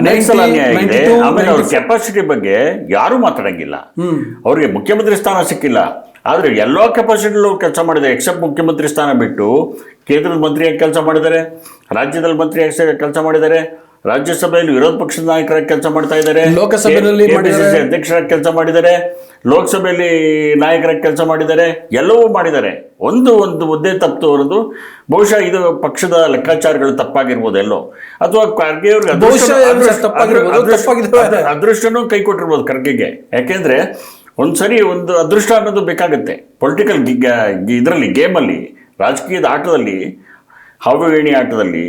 ಅನೇಕ ಸಲ ಅನ್ಯಾಯ ಆಗಿದೆ. 92, ಆಮೇಲೆ ಅವ್ರ ಕೆಪಾಸಿಟಿ ಬಗ್ಗೆ ಯಾರೂ ಮಾತಾಡಂಗಿಲ್ಲ. ಅವ್ರಿಗೆ ಮುಖ್ಯಮಂತ್ರಿ ಸ್ಥಾನ ಸಿಕ್ಕಿಲ್ಲ. ಆದರೆ ಎಲ್ಲೋ ಕೆಪಾಸಿಟಿಲೂ ಕೆಲಸ ಮಾಡಿದ್ದಾರೆ ಎಕ್ಸೆಪ್ಟ್ ಮುಖ್ಯಮಂತ್ರಿ ಸ್ಥಾನ ಬಿಟ್ಟು ಕೇಂದ್ರದ ಮಂತ್ರಿಯಾಗಿ ಕೆಲಸ ಮಾಡಿದ್ದಾರೆ ರಾಜ್ಯದಲ್ಲಿ ಮಂತ್ರಿಯಾಗಿ ಕೆಲಸ ಮಾಡಿದ್ದಾರೆ. ರಾಜ್ಯಸಭೆಯಲ್ಲಿ ವಿರೋಧ ಪಕ್ಷದ ನಾಯಕರಾಗಿ ಕೆಲಸ ಮಾಡ್ತಾ ಇದ್ದಾರೆ. ಲೋಕಸಭೆಯಲ್ಲಿ. ಅಧ್ಯಕ್ಷರಾಗಿ ಕೆಲಸ ಮಾಡಿದ್ದಾರೆ. ಲೋಕಸಭೆಯಲ್ಲಿ ನಾಯಕರಾಗಿ ಕೆಲಸ ಮಾಡಿದ್ದಾರೆ. ಎಲ್ಲವೂ ಮಾಡಿದ್ದಾರೆ. ಒಂದು ಒಂದು ಹುದ್ದೆ ತಪ್ಪು ಅವರದು ಬಹುಶಃ ಇದು ಪಕ್ಷದ ಲೆಕ್ಕಾಚಾರಗಳು ತಪ್ಪಾಗಿರ್ಬೋದು ಎಲ್ಲೋ ಅಥವಾ ಖರ್ಗೆ ಅವ್ರಿಗೆ ಅದೃಷ್ಟನೂ ಕೈ ಕೊಟ್ಟಿರ್ಬೋದು ಖರ್ಗೆಗೆ. ಯಾಕೆಂದ್ರೆ ಒಂದ್ಸರಿ ಒಂದು ಅದೃಷ್ಟ ಅನ್ನೋದು ಬೇಕಾಗುತ್ತೆ. ಪೊಲಿಟಿಕಲ್ ಇದರಲ್ಲಿ ಗೇಮಲ್ಲಿ ರಾಜಕೀಯದ ಆಟದಲ್ಲಿ ಹಾವು ಏಣಿ ಆಟದಲ್ಲಿ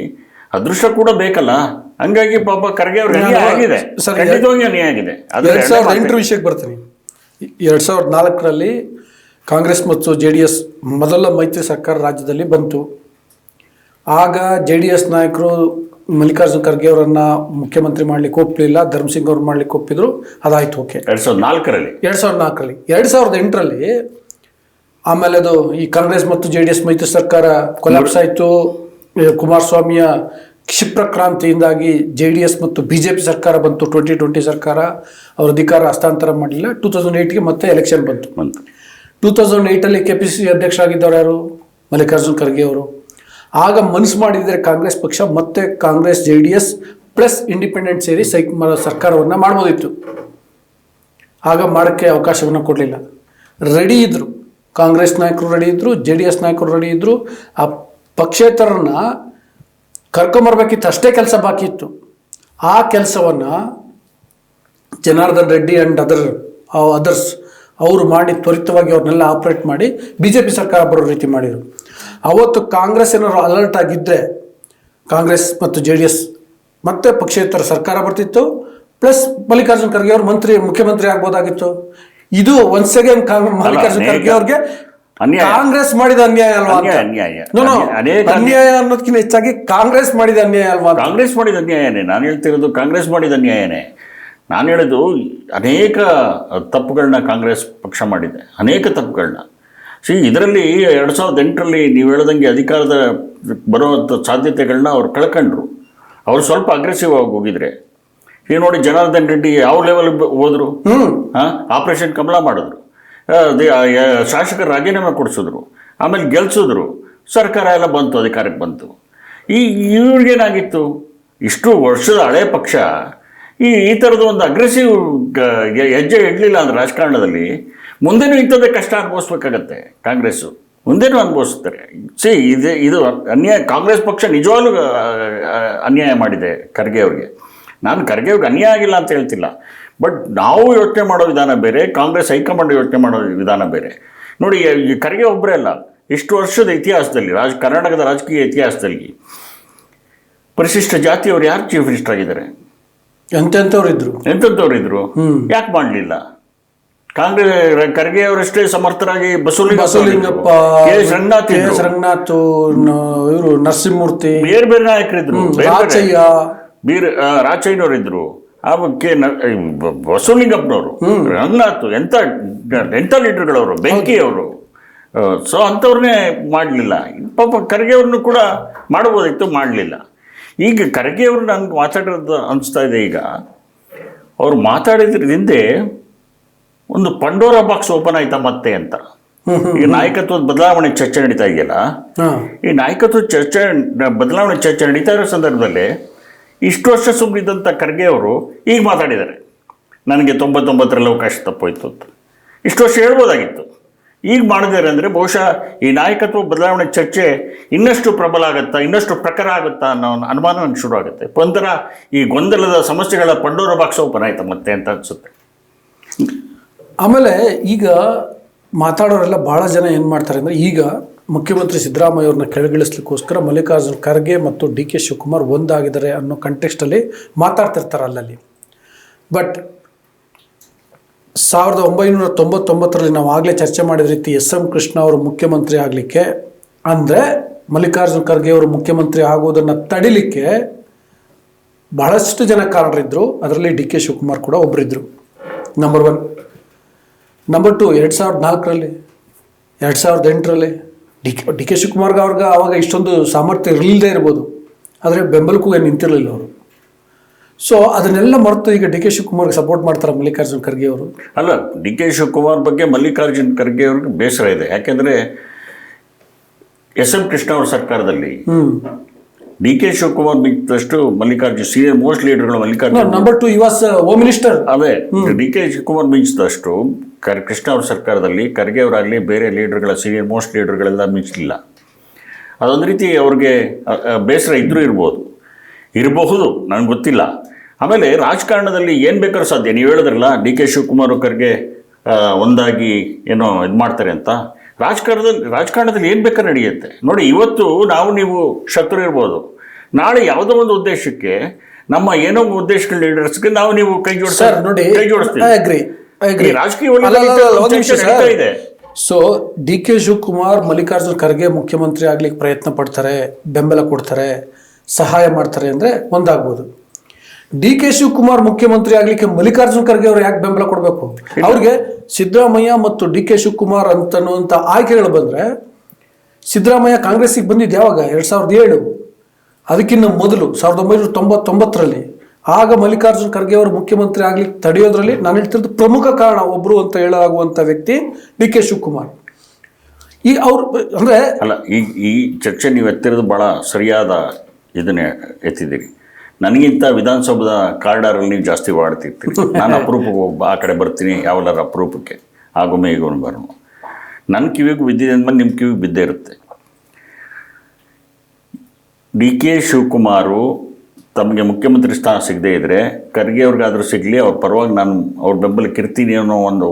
ಅದೃಷ್ಟ ಕೂಡ ಬೇಕಲ್ಲ? ಹಂಗಾಗಿ ಪಾಪ ಖರ್ಗೆ ಅವ್ರಿಗೆ ಅನ್ಯಾಯ ಆಗಿದೆ. ಸರ್, ಖಂಡಿತವಾಗಿ ಅನ್ಯಾಯ ಆಗಿದೆ. ಅದ್ರ ಎರಡ್ ಸಾವಿರದ ಎಂಟರ ವಿಷಯಕ್ಕೆ ಬರ್ತೀನಿ. ಎರಡ್ ಸಾವಿರದ ನಾಲ್ಕರಲ್ಲಿ ಕಾಂಗ್ರೆಸ್ ಮತ್ತು ಜೆ ಡಿ ಎಸ್ ಮೊದಲ ಮೈತ್ರಿ ಸರ್ಕಾರ ರಾಜ್ಯದಲ್ಲಿ ಬಂತು. ಆಗ ಜೆ ಡಿ ಎಸ್ ನಾಯಕರು ಮಲ್ಲಿಕಾರ್ಜುನ್ ಖರ್ಗೆ ಅವರನ್ನ ಮುಖ್ಯಮಂತ್ರಿ ಮಾಡ್ಲಿಕ್ಕೆ ಒಪ್ಪಲಿಲ್ಲ ಧರ್ಮಸಿಂಗ್ ಅವ್ರು ಮಾಡ್ಲಿಕ್ಕೆ ಒಪ್ಪಿದ್ರು ಅದಾಯ್ತು ಓಕೆ. ಎರಡ್ ಸಾವಿರದ ನಾಲ್ಕರಲ್ಲಿ. ಎರಡ್ ಸಾವಿರದ ನಾಲ್ಕರಲ್ಲಿ. ಎರಡ್ ಸಾವಿರದ ಎಂಟರಲ್ಲಿ ಆಮೇಲೆ ಅದು ಈ ಕಾಂಗ್ರೆಸ್ ಮತ್ತು ಜೆ ಡಿ ಎಸ್ ಮೈತ್ರಿ ಸರ್ಕಾರ ಕೊಲಾಪ್ಸ್ ಆಯಿತು. ಕುಮಾರಸ್ವಾಮಿಯ ಕ್ಷಿಪ್ರ ಕ್ರಾಂತಿಯಿಂದಾಗಿ ಜೆ ಡಿ ಎಸ್ ಮತ್ತು ಬಿ ಜೆ ಪಿ ಸರ್ಕಾರ ಬಂತು ಟ್ವೆಂಟಿ ಟ್ವೆಂಟಿ ಸರ್ಕಾರ. ಅವರ ಅಧಿಕಾರ ಹಸ್ತಾಂತರ ಮಾಡಲಿಲ್ಲ ಟೂ ತೌಸಂಡ್ ಏಯ್ಟ್ಗೆ ಮತ್ತೆ ಎಲೆಕ್ಷನ್ ಬಂತು. ಬಂತು. ಟೂ ತೌಸಂಡ್ ಏಯ್ಟಲ್ಲಿ ಕೆ ಪಿ ಸಿ ಅಧ್ಯಕ್ಷರಾಗಿದ್ದವರು ಯಾರು? ಮಲ್ಲಿಕಾರ್ಜುನ್ ಖರ್ಗೆ ಅವರು. ಆಗ ಮನಸ್ಸು ಮಾಡಿದರೆ ಕಾಂಗ್ರೆಸ್ ಪಕ್ಷ ಮತ್ತೆ Congress J D S plus independent ಸೇರಿ ಸೈ ಸರ್ಕಾರವನ್ನು ಮಾಡ್ಬೋದಿತ್ತು. ಆಗ ಮಾಡೋಕ್ಕೆ ಅವಕಾಶವನ್ನು ಕೊಡಲಿಲ್ಲ. ರೆಡಿ ಇದ್ದರು ಕಾಂಗ್ರೆಸ್ ನಾಯಕರು ರೆಡಿ ಇದ್ದರು ಜೆ ಡಿ ಎಸ್ ನಾಯಕರು ರೆಡಿ ಇದ್ದರು ಆ ಪಕ್ಷೇತರನ್ನ ಕರ್ಕೊಂಬರ್ಬೇಕಿತ್ತು ಅಷ್ಟೇ ಕೆಲಸ ಬಾಕಿ ಇತ್ತು. ಆ ಕೆಲಸವನ್ನು Janardhan Reddy and other others ಅವರು ಮಾಡಿ ತ್ವರಿತವಾಗಿ ಅವ್ರನ್ನೆಲ್ಲ ಆಪ್ರೇಟ್ ಮಾಡಿ ಬಿ ಜೆ ಪಿ ಸರ್ಕಾರ ಬರೋ ರೀತಿ ಮಾಡಿದರು. ಅವತ್ತು ಕಾಂಗ್ರೆಸ್ ಏನಾದ್ರು ಅಲರ್ಟ್ ಆಗಿದ್ದರೆ ಕಾಂಗ್ರೆಸ್ ಮತ್ತು ಜೆ ಡಿ ಎಸ್ ಮತ್ತೆ ಪಕ್ಷೇತರ ಸರ್ಕಾರ ಬರ್ತಿತ್ತು ಪ್ಲಸ್ ಮಲ್ಲಿಕಾರ್ಜುನ್ ಖರ್ಗೆ ಅವರು ಮಂತ್ರಿ ಮುಖ್ಯಮಂತ್ರಿ ಆಗ್ಬೋದಾಗಿತ್ತು. ಇದು ಒನ್ಸ್ ಅಗೇನ್ ಮಲ್ಲಿಕಾರ್ಜುನ್ ಖರ್ಗೆ ಅವ್ರಿಗೆ ಅನ್ಯಾಯ. ಕಾಂಗ್ರೆಸ್ ಮಾಡಿದ ಅನ್ಯಾಯ ಅಲ್ವಾ ಅನ್ಯಾಯ, ಅನ್ಯಾಯ. ಅನೇಕ ಅನ್ಯಾಯ ಅನ್ನೋದಕ್ಕಿಂತ ಹೆಚ್ಚಾಗಿ ಕಾಂಗ್ರೆಸ್ ಮಾಡಿದ ಅನ್ಯಾಯ ಅಲ್ವಾ ಕಾಂಗ್ರೆಸ್ ಮಾಡಿದ ಅನ್ಯಾಯನೇ ನಾನು ಹೇಳ್ತಿರೋದು ಕಾಂಗ್ರೆಸ್ ಮಾಡಿದ ಅನ್ಯಾಯನೇ ನಾನು ಹೇಳೋದು ಅನೇಕ ತಪ್ಪುಗಳನ್ನ ಕಾಂಗ್ರೆಸ್ ಪಕ್ಷ ಮಾಡಿದೆ. ಅನೇಕ ತಪ್ಪುಗಳನ್ನ. ಸಿ ಇದರಲ್ಲಿ ಎರಡು ಸಾವಿರದ ಎಂಟರಲ್ಲಿ ನೀವು ಹೇಳ್ದಂಗೆ ಅಧಿಕಾರದ ಬರುವಂಥ ಸಾಧ್ಯತೆಗಳನ್ನ ಅವ್ರು ಕಳ್ಕೊಂಡ್ರು. ಅವ್ರು ಸ್ವಲ್ಪ ಅಗ್ರೆಸಿವ್ ಆಗಿ ಹೋಗಿದ್ರೆ. ಈಗ ನೋಡಿ ಜನಾರ್ದನ್ ರೆಡ್ಡಿ ಯಾವ ಲೆವೆಲ್ ಹೋದ್ರು? ಹಾಂ ಆಪರೇಷನ್ ಕಮಲ ಮಾಡಿದ್ರು. ಶಾಸಕರು ರಾಜೀನಾಮೆ ಕೊಡಿಸಿದ್ರು, ಆಮೇಲೆ ಗೆಲ್ಸಿದ್ರು, ಸರ್ಕಾರ ಎಲ್ಲ ಬಂತು, ಅಧಿಕಾರಕ್ಕೆ ಬಂತು. ಈ ಇವ್ರಿಗೇನಾಗಿತ್ತು ಇಷ್ಟು ವರ್ಷದ ಹಳೆ ಪಕ್ಷ, ಈ ಈ ಥರದ ಒಂದು ಅಗ್ರೆಸಿವ್ ಹೆಜ್ಜೆ ಇಡಲಿಲ್ಲ ಅಂದ್ರೆ ರಾಜಕಾರಣದಲ್ಲಿ, ಮುಂದೆನೂ ಇಂಥದ್ದೇ ಕಷ್ಟ ಅನುಭವಿಸ್ಬೇಕಾಗತ್ತೆ ಕಾಂಗ್ರೆಸ್ಸು. ಮುಂದೇನೂ ಅನುಭವಿಸ್ತಾರೆ. ಸಿ, ಇದು ಇದು ಅನ್ಯಾಯ, ಕಾಂಗ್ರೆಸ್ ಪಕ್ಷ ನಿಜವಾಗ್ಲೂ ಅನ್ಯಾಯ ಮಾಡಿದೆ ಖರ್ಗೆ ಅವ್ರಿಗೆ. ನಾನು ಖರ್ಗೆ ಅವ್ರಿಗೆ ಅನ್ಯಾಯ ಆಗಿಲ್ಲ ಅಂತ ಹೇಳ್ತಿಲ್ಲ. ಬಟ್ ನಾವು ಯೋಚನೆ ಮಾಡೋ ವಿಧಾನ ಬೇರೆ ಕಾಂಗ್ರೆಸ್ ಹೈಕಮಾಂಡ್ ಯೋಚನೆ ಮಾಡೋ ವಿಧಾನ ಬೇರೆ. ನೋಡಿ ಈ ಖರ್ಗೆ ಒಬ್ಬರೇ ಅಲ್ಲ ಇಷ್ಟು ವರ್ಷದ ಇತಿಹಾಸದಲ್ಲಿ ರಾಜ ಕರ್ನಾಟಕದ ರಾಜಕೀಯ ಇತಿಹಾಸದಲ್ಲಿ ಪರಿಶಿಷ್ಟ ಜಾತಿಯವರು ಯಾರು ಚೀಫ್ ಮಿನಿಸ್ಟರ್ ಆಗಿದ್ದಾರೆ? ಎಂತೆಂಥವ್ರು ಇದ್ರು? ಎಂಥವ್ರು ಇದ್ರು. ಯಾಕೆ ಮಾಡಲಿಲ್ಲ? ಕಾಂಗ್ರೆಸ್ ಖರ್ಗೆ ಅವರಷ್ಟೇ ಸಮರ್ಥರಾಗಿ ಬಸವಲಿಂಗಪ್ಪ ಎಸ್ ರಂಗನಾಥ್. ಎಸ್ ರಂಗನಾಥ್ ಇವರು ನರಸಿಂಹಮೂರ್ತಿ ಬೇರೆ ಬೇರೆ ನಾಯಕರಿದ್ರು ಬೀರ್ ಬೇರೆ. ರಾಚಯ್ಯ ಬೀರ್ ಆ, ಬಗ್ಗೆ ಇದ್ರು ಆಮೇಲೆ ನ- ಈ ಬಸವಲಿಂಗಪ್ಪನವರು ರಂಗನಾಥ್ ಎಂಥ ಎಂಥ ಲೀಡರ್ಗಳವರು ಬೆಂಕಿ ಅವರು ಸೊ ಅಂಥವ್ರನ್ನೇ ಮಾಡಲಿಲ್ಲ. ಪಾಪ ಖರ್ಗೆಯವ್ರನ್ನೂ ಕೂಡ ಮಾಡ್ಬೋದಿತ್ತು ಮಾಡಲಿಲ್ಲ. ಈಗ ಖರ್ಗೆಯವ್ರು ನನಗೆ ಮಾತಾಡೋದು ಅನಿಸ್ತಾ ಇದೆ ಈಗ. ಅವ್ರು ಮಾತಾಡಿದ್ರ ಹಿಂದೆ ಒಂದು ಪಂಡೋರ ಬಾಕ್ಸ್ ಓಪನ್ ಆಯ್ತಾ ಮತ್ತೆ ಅಂತ. ಈಗ ನಾಯಕತ್ವದ ಬದಲಾವಣೆ ಚರ್ಚೆ ನಡೀತಾ ಇದೆಯಲ್ಲ? ಈ ನಾಯಕತ್ವ ಚರ್ಚೆ ಬದಲಾವಣೆ ಚರ್ಚೆ ನಡೀತಾ ಇರೋ ಸಂದರ್ಭದಲ್ಲಿ ಇಷ್ಟು ವರ್ಷ ಸುಮ್ಮನಿದ್ದಂಥ ಖರ್ಗೆ ಅವರು ಈಗ ಮಾತಾಡಿದ್ದಾರೆ. ನನಗೆ ತೊಂಬತ್ತೊಂಬತ್ತರಲ್ಲಿ ಅವಕಾಶ ತಪ್ಪೋಯ್ತು ಅಂತ. ಇಷ್ಟು ವರ್ಷ ಹೇಳ್ಬೋದಾಗಿತ್ತು. ಈಗ ಮಾಡಿದ್ದಾರೆ ಅಂದರೆ ಬಹುಶಃ ಈ ನಾಯಕತ್ವ ಬದಲಾವಣೆ ಚರ್ಚೆ ಇನ್ನಷ್ಟು ಪ್ರಬಲ ಆಗುತ್ತಾ, ಇನ್ನಷ್ಟು ಪ್ರಖರ ಆಗುತ್ತಾ ಅನ್ನೋ ಒಂದು ಅನುಮಾನ ನನಗೆ ಶುರು ಆಗುತ್ತೆ. ಒಂಥರ ಈ ಗೊಂದಲದ ಸಮಸ್ಯೆಗಳ ಪಂಡೋರ ಬಾಕ್ಸ್ ಓಪನ್ ಆಯ್ತಾ ಮತ್ತೆ ಅಂತ ಅನಿಸುತ್ತೆ. ಆಮೇಲೆ ಈಗ ಮಾತಾಡೋರೆಲ್ಲ ಭಾಳ ಜನ ಏನು ಮಾಡ್ತಾರೆ ಅಂದರೆ ಈಗ ಮುಖ್ಯಮಂತ್ರಿ ಸಿದ್ದರಾಮಯ್ಯ ಅವ್ರನ್ನ ಕೆಳಗಿಳಿಸ್ಲಿಕ್ಕೋಸ್ಕರ ಮಲ್ಲಿಕಾರ್ಜುನ್ ಖರ್ಗೆ ಮತ್ತು ಡಿ ಕೆ ಶಿವಕುಮಾರ್ ಒಂದಾಗಿದ್ದಾರೆ ಅನ್ನೋ ಕಂಟೆಕ್ಸ್ಟಲ್ಲಿ ಮಾತಾಡ್ತಿರ್ತಾರೆ ಅಲ್ಲಲ್ಲಿ. ಬಟ್ ಸಾವಿರದ ಒಂಬೈನೂರ ತೊಂಬತ್ತೊಂಬತ್ತರಲ್ಲಿ ನಾವು ಆಗಲೇ ಚರ್ಚೆ ಮಾಡಿದ ರೀತಿ ಎಸ್ ಎಂ ಕೃಷ್ಣ ಅವರು ಮುಖ್ಯಮಂತ್ರಿ ಆಗಲಿಕ್ಕೆ, ಅಂದರೆ ಮಲ್ಲಿಕಾರ್ಜುನ್ ಖರ್ಗೆ ಅವರು ಮುಖ್ಯಮಂತ್ರಿ ಆಗೋದನ್ನು ತಡಿಲಿಕ್ಕೆ ಬಹಳಷ್ಟು ಜನ ಕಾರಣರಿದ್ದರು ಅದರಲ್ಲಿ ಡಿ ಕೆ ಶಿವಕುಮಾರ್ ಕೂಡ ಒಬ್ಬರಿದ್ದರು ನಂಬರ್ ಒನ್ ನಂಬರ್ ಟು ಎರಡು ಸಾವಿರದ ನಾಲ್ಕರಲ್ಲಿ, ಎರಡು ಸಾವಿರದ ಎಂಟರಲ್ಲಿ ಡಿ ಕೆ ಡಿ ಕೆ ಶಿವಕುಮಾರ್ಗೆ ಅವ್ರಿಗೆ ಆವಾಗ ಇಷ್ಟೊಂದು ಸಾಮರ್ಥ್ಯ ಇರಲಿಲ್ಲದೆ ಇರ್ಬೋದು. ಆದರೆ ಬೆಂಬಲಕ್ಕೂ ಏನು ನಿಂತಿರಲಿಲ್ಲ ಅವರು. ಸೊ ಅದನ್ನೆಲ್ಲ ಮರೆತು ಈಗ ಡಿ ಕೆ ಶಿವಕುಮಾರ್ಗೆ ಸಪೋರ್ಟ್ ಮಾಡ್ತಾರೆ ಮಲ್ಲಿಕಾರ್ಜುನ್ ಖರ್ಗೆ ಅವರು? ಅಲ್ಲ ಡಿ ಕೆ ಶಿವಕುಮಾರ್ ಬಗ್ಗೆ ಮಲ್ಲಿಕಾರ್ಜುನ್ ಖರ್ಗೆ ಅವ್ರಿಗೆ ಬೇಸರ ಇದೆ. ಯಾಕೆಂದರೆ ಎಸ್ ಎಂ ಕೃಷ್ಣ ಅವ್ರ ಸರ್ಕಾರದಲ್ಲಿ ಡಿ ಕೆ ಶಿವಕುಮಾರ್ ಬಿಟ್ಟಷ್ಟು Mallikarjun senior most ಲೀಡರ್ಗಳು Mallikarjun number two was home minister ಅದೇ ಡಿ ಕೆ ಶಿವಕುಮಾರ್ ಮಿಂಚಿದಷ್ಟು ಕರ್ ಕೃಷ್ಣ ಅವ್ರ ಸರ್ಕಾರದಲ್ಲಿ ಖರ್ಗೆ ಅವರಾಗಲಿ ಬೇರೆ ಲೀಡರ್ಗಳ ಸೀನಿಯರ್ ಮೋಸ್ಟ್ ಲೀಡರ್ಗಳೆಲ್ಲ ಮಿಂಚಲಿಲ್ಲ ಅದೊಂದು ರೀತಿ ಅವ್ರಿಗೆ ಬೇಸರ ಇದ್ರೂ ಇರ್ಬೋದು. ಇರಬಹುದು ನನಗೆ ಗೊತ್ತಿಲ್ಲ. ಆಮೇಲೆ ರಾಜಕಾರಣದಲ್ಲಿ ಏನು ಬೇಕಾದ್ರೂ ಸಾಧ್ಯ ನೀವು ಹೇಳಿದ್ರಲ್ಲ ಡಿ ಕೆ ಶಿವಕುಮಾರ್ ಖರ್ಗೆ ಒಂದಾಗಿ ಏನೋ ಇದು ಮಾಡ್ತಾರೆ ಅಂತ. ರಾಜಕಾರಣದಲ್ಲಿ ರಾಜಕಾರಣದಲ್ಲಿ ಏನು ಬೇಕಾದ್ರೆ ನಡೆಯುತ್ತೆ. ನೋಡಿ ಇವತ್ತು ನಾವು ನೀವು ಶತ್ರು ಇರ್ಬೋದು. ನಾಳೆ ಯಾವುದೋ ಒಂದು ಉದ್ದೇಶಕ್ಕೆ ನಮ್ಮ ಏನೋ ಉದ್ದೇಶಗಳ ಲೀಡರ್ಸ್ಗೆ ನಾವು ನೀವು ಕೈ ಜೋಡಿಸ್ತಾರೆ ನೋಡಿ ಕೈ ಜೋಡಿಸ್ತೀವಿ. ರಾಜಕೀಯ. So D K Shivakumar Mallikarjun Kharge ಮುಖ್ಯಮಂತ್ರಿ ಆಗ್ಲಿಕ್ಕೆ ಪ್ರಯತ್ನ ಪಡ್ತಾರೆ ಬೆಂಬಲ ಕೊಡ್ತಾರೆ ಸಹಾಯ ಮಾಡ್ತಾರೆ ಅಂದ್ರೆ ಒಂದಾಗ್ಬೋದು. ಡಿ ಕೆ ಶಿವಕುಮಾರ್ ಮುಖ್ಯಮಂತ್ರಿ ಆಗ್ಲಿಕ್ಕೆ ಮಲ್ಲಿಕಾರ್ಜುನ್ ಖರ್ಗೆ ಅವ್ರು ಯಾಕೆ ಬೆಂಬಲ ಕೊಡಬೇಕು? ಅವ್ರಿಗೆ ಸಿದ್ದರಾಮಯ್ಯ ಮತ್ತು ಡಿ ಕೆ ಶಿವಕುಮಾರ್ ಅಂತನ್ನುವಂಥ ಆಯ್ಕೆಗಳು ಬಂದ್ರೆ ಸಿದ್ದರಾಮಯ್ಯ ಕಾಂಗ್ರೆಸ್ಸಿಗೆ ಬಂದಿದ್ದು ಯಾವಾಗ? ಎರಡ್ ಸಾವಿರದ ಏಳು. ಅದಕ್ಕಿಂತ ಮೊದಲು ಸಾವಿರದ ಒಂಬೈನೂರ ತೊಂಬತ್ತೊಂಬತ್ತರಲ್ಲಿ. ಆಗ ಮಲ್ಲಿಕಾರ್ಜುನ್ ಖರ್ಗೆ ಅವರು ಮುಖ್ಯಮಂತ್ರಿ ಆಗ್ಲಿಕ್ಕೆ ತಡೆಯೋದ್ರಲ್ಲಿ ನಾನು ಹೇಳ್ತಿರೋದು ಪ್ರಮುಖ ಕಾರಣ ಒಬ್ರು ಅಂತ ಹೇಳಲಾಗುವಂಥ ವ್ಯಕ್ತಿ ಡಿ ಕೆ ಶಿವಕುಮಾರ್. ಈ ಅವ್ರು ಅಂದ್ರೆ ಅಲ್ಲ, ಈ ಈ ಚರ್ಚೆ ನೀವು ಎತ್ತಿರೋದು ಭಾಳ ಸರಿಯಾದ ಇದನ್ನೇ ಎತ್ತಿದ್ದೀರಿ. ನನಗಿಂತ ವಿಧಾನಸೌಧದ ಕಾರಿಡಾರಲ್ಲಿ ನೀವು ಜಾಸ್ತಿ ಮಾಡ್ತಿರ್ತೀವಿ ನಾನು ಅಪರೂಪಕ್ಕೆ ಒಬ್ಬ, ಆ ಕಡೆ ಬರ್ತೀನಿ ಯಾವಲ್ಲಾರ ಅಪರೂಪಕ್ಕೆ. ಆಗೊಮ್ಮೆ ಈಗೊಮ್ಮೆ ಬರೋಣ ನನ್ನ ಕಿವಿಗೂ ಬಿದ್ದಿದೆ ಅಂದಮೇಲೆ ನಿಮ್ಮ ಕಿವಿಗೆ ಬಿದ್ದೇ ಇರುತ್ತೆ. ಡಿ ಕೆ ಶಿವಕುಮಾರು ತಮಗೆ ಮುಖ್ಯಮಂತ್ರಿ ಸ್ಥಾನ ಸಿಗದೇ ಇದ್ದರೆ ಖರ್ಗೆ ಅವ್ರಿಗಾದರೂ ಸಿಗಲಿ ಅವ್ರ ಪರವಾಗಿ ನಾನು ಅವ್ರ ಬೆಂಬಲಕ್ಕೆ ಇರ್ತೀನಿ ಅನ್ನೋ ಒಂದು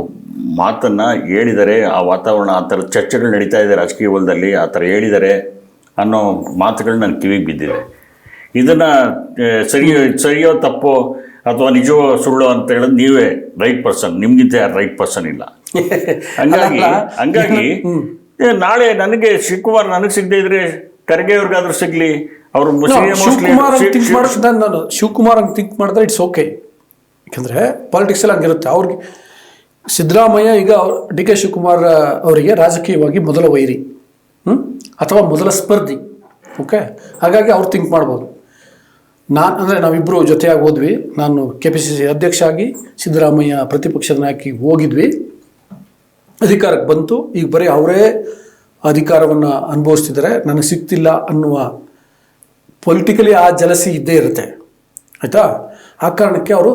ಮಾತನ್ನು ಹೇಳಿದರೆ ಆ ವಾತಾವರಣ ಆ ಥರ ಚರ್ಚೆಗಳು ನಡೀತಾ ಇದೆ ರಾಜಕೀಯ ಹೊಲದಲ್ಲಿ ಆ ಥರ ಹೇಳಿದ್ದಾರೆ ಅನ್ನೋ ಮಾತುಗಳು ನನ್ನ ಕಿವಿಗೆ ಬಿದ್ದಿದೆ ಇದನ್ನು ಸರಿಯೋ ಸರಿಯೋ ತಪ್ಪೋ ಅಥವಾ ನಿಜವೋ ಸುಳ್ಳು ಅಂತ ಹೇಳೋದು ನೀವೇ ರೈಟ್ ಪರ್ಸನ್ ನಿಮಗಿಂತ ಯಾರು ರೈಟ್ ಪರ್ಸನ್ ಇಲ್ಲ. ಹಂಗಾಗಿ ಹಂಗಾಗಿ ನಾಳೆ ನನಗೆ ಶಿವಕುಮಾರ್ ನನಗೆ ಸಿಗದೇ ಇದ್ರೆ ಖರ್ಗೆ ಅವ್ರಿಗಾದ್ರೂ ಸಿಗ್ಲಿ ಅವರು ಶಿವಕುಮಾರ್ ಅಂತ ಥಿಂಕ್ ಮಾಡೋದು ನಾನು. ಶಿವಕುಮಾರ್ ಅಂತ ಥಿಂಕ್ ಮಾಡಿದ್ರೆ ಇಟ್ಸ್ ಓಕೆ ಯಾಕಂದರೆ ಪಾಲಿಟಿಕ್ಸ್ ಎಲ್ಲ ಹಂಗಿರುತ್ತೆ. ಅವ್ರಿಗೆ ಸಿದ್ದರಾಮಯ್ಯ ಈಗ ಡಿ ಕೆ ಶಿವಕುಮಾರ್ ಅವರಿಗೆ ರಾಜಕೀಯವಾಗಿ ಮೊದಲ ವೈರಿ. ಹ್ಞೂ ಅಥವಾ ಮೊದಲ ಸ್ಪರ್ಧಿ. ಓಕೆ ಹಾಗಾಗಿ ಅವ್ರು ಥಿಂಕ್ ಮಾಡ್ಬೋದು. ನಾನು ಅಂದರೆ ನಾವಿಬ್ಬರು ಜೊತೆಯಾಗಿ ಹೋದ್ವಿ. ನಾನು ಕೆ ಪಿ ಸಿ ಸಿ ಅಧ್ಯಕ್ಷ ಆಗಿ ಸಿದ್ದರಾಮಯ್ಯ ಪ್ರತಿಪಕ್ಷದ ನಾಯಕಿ ಹೋಗಿದ್ವಿ. ಅಧಿಕಾರಕ್ಕೆ ಬಂತು. ಈಗ ಬರೀ ಅವರೇ ಅಧಿಕಾರವನ್ನು ಅನುಭವಿಸ್ತಿದ್ದಾರೆ. ನನಗೆ ಸಿಗ್ತಿಲ್ಲ ಅನ್ನುವ ಪೊಲಿಟಿಕಲಿ ಆ ಜಲಸಿ ಇದ್ದೇ ಇರುತ್ತೆ. ಆಯಿತಾ? ಆ ಕಾರಣಕ್ಕೆ ಅವರು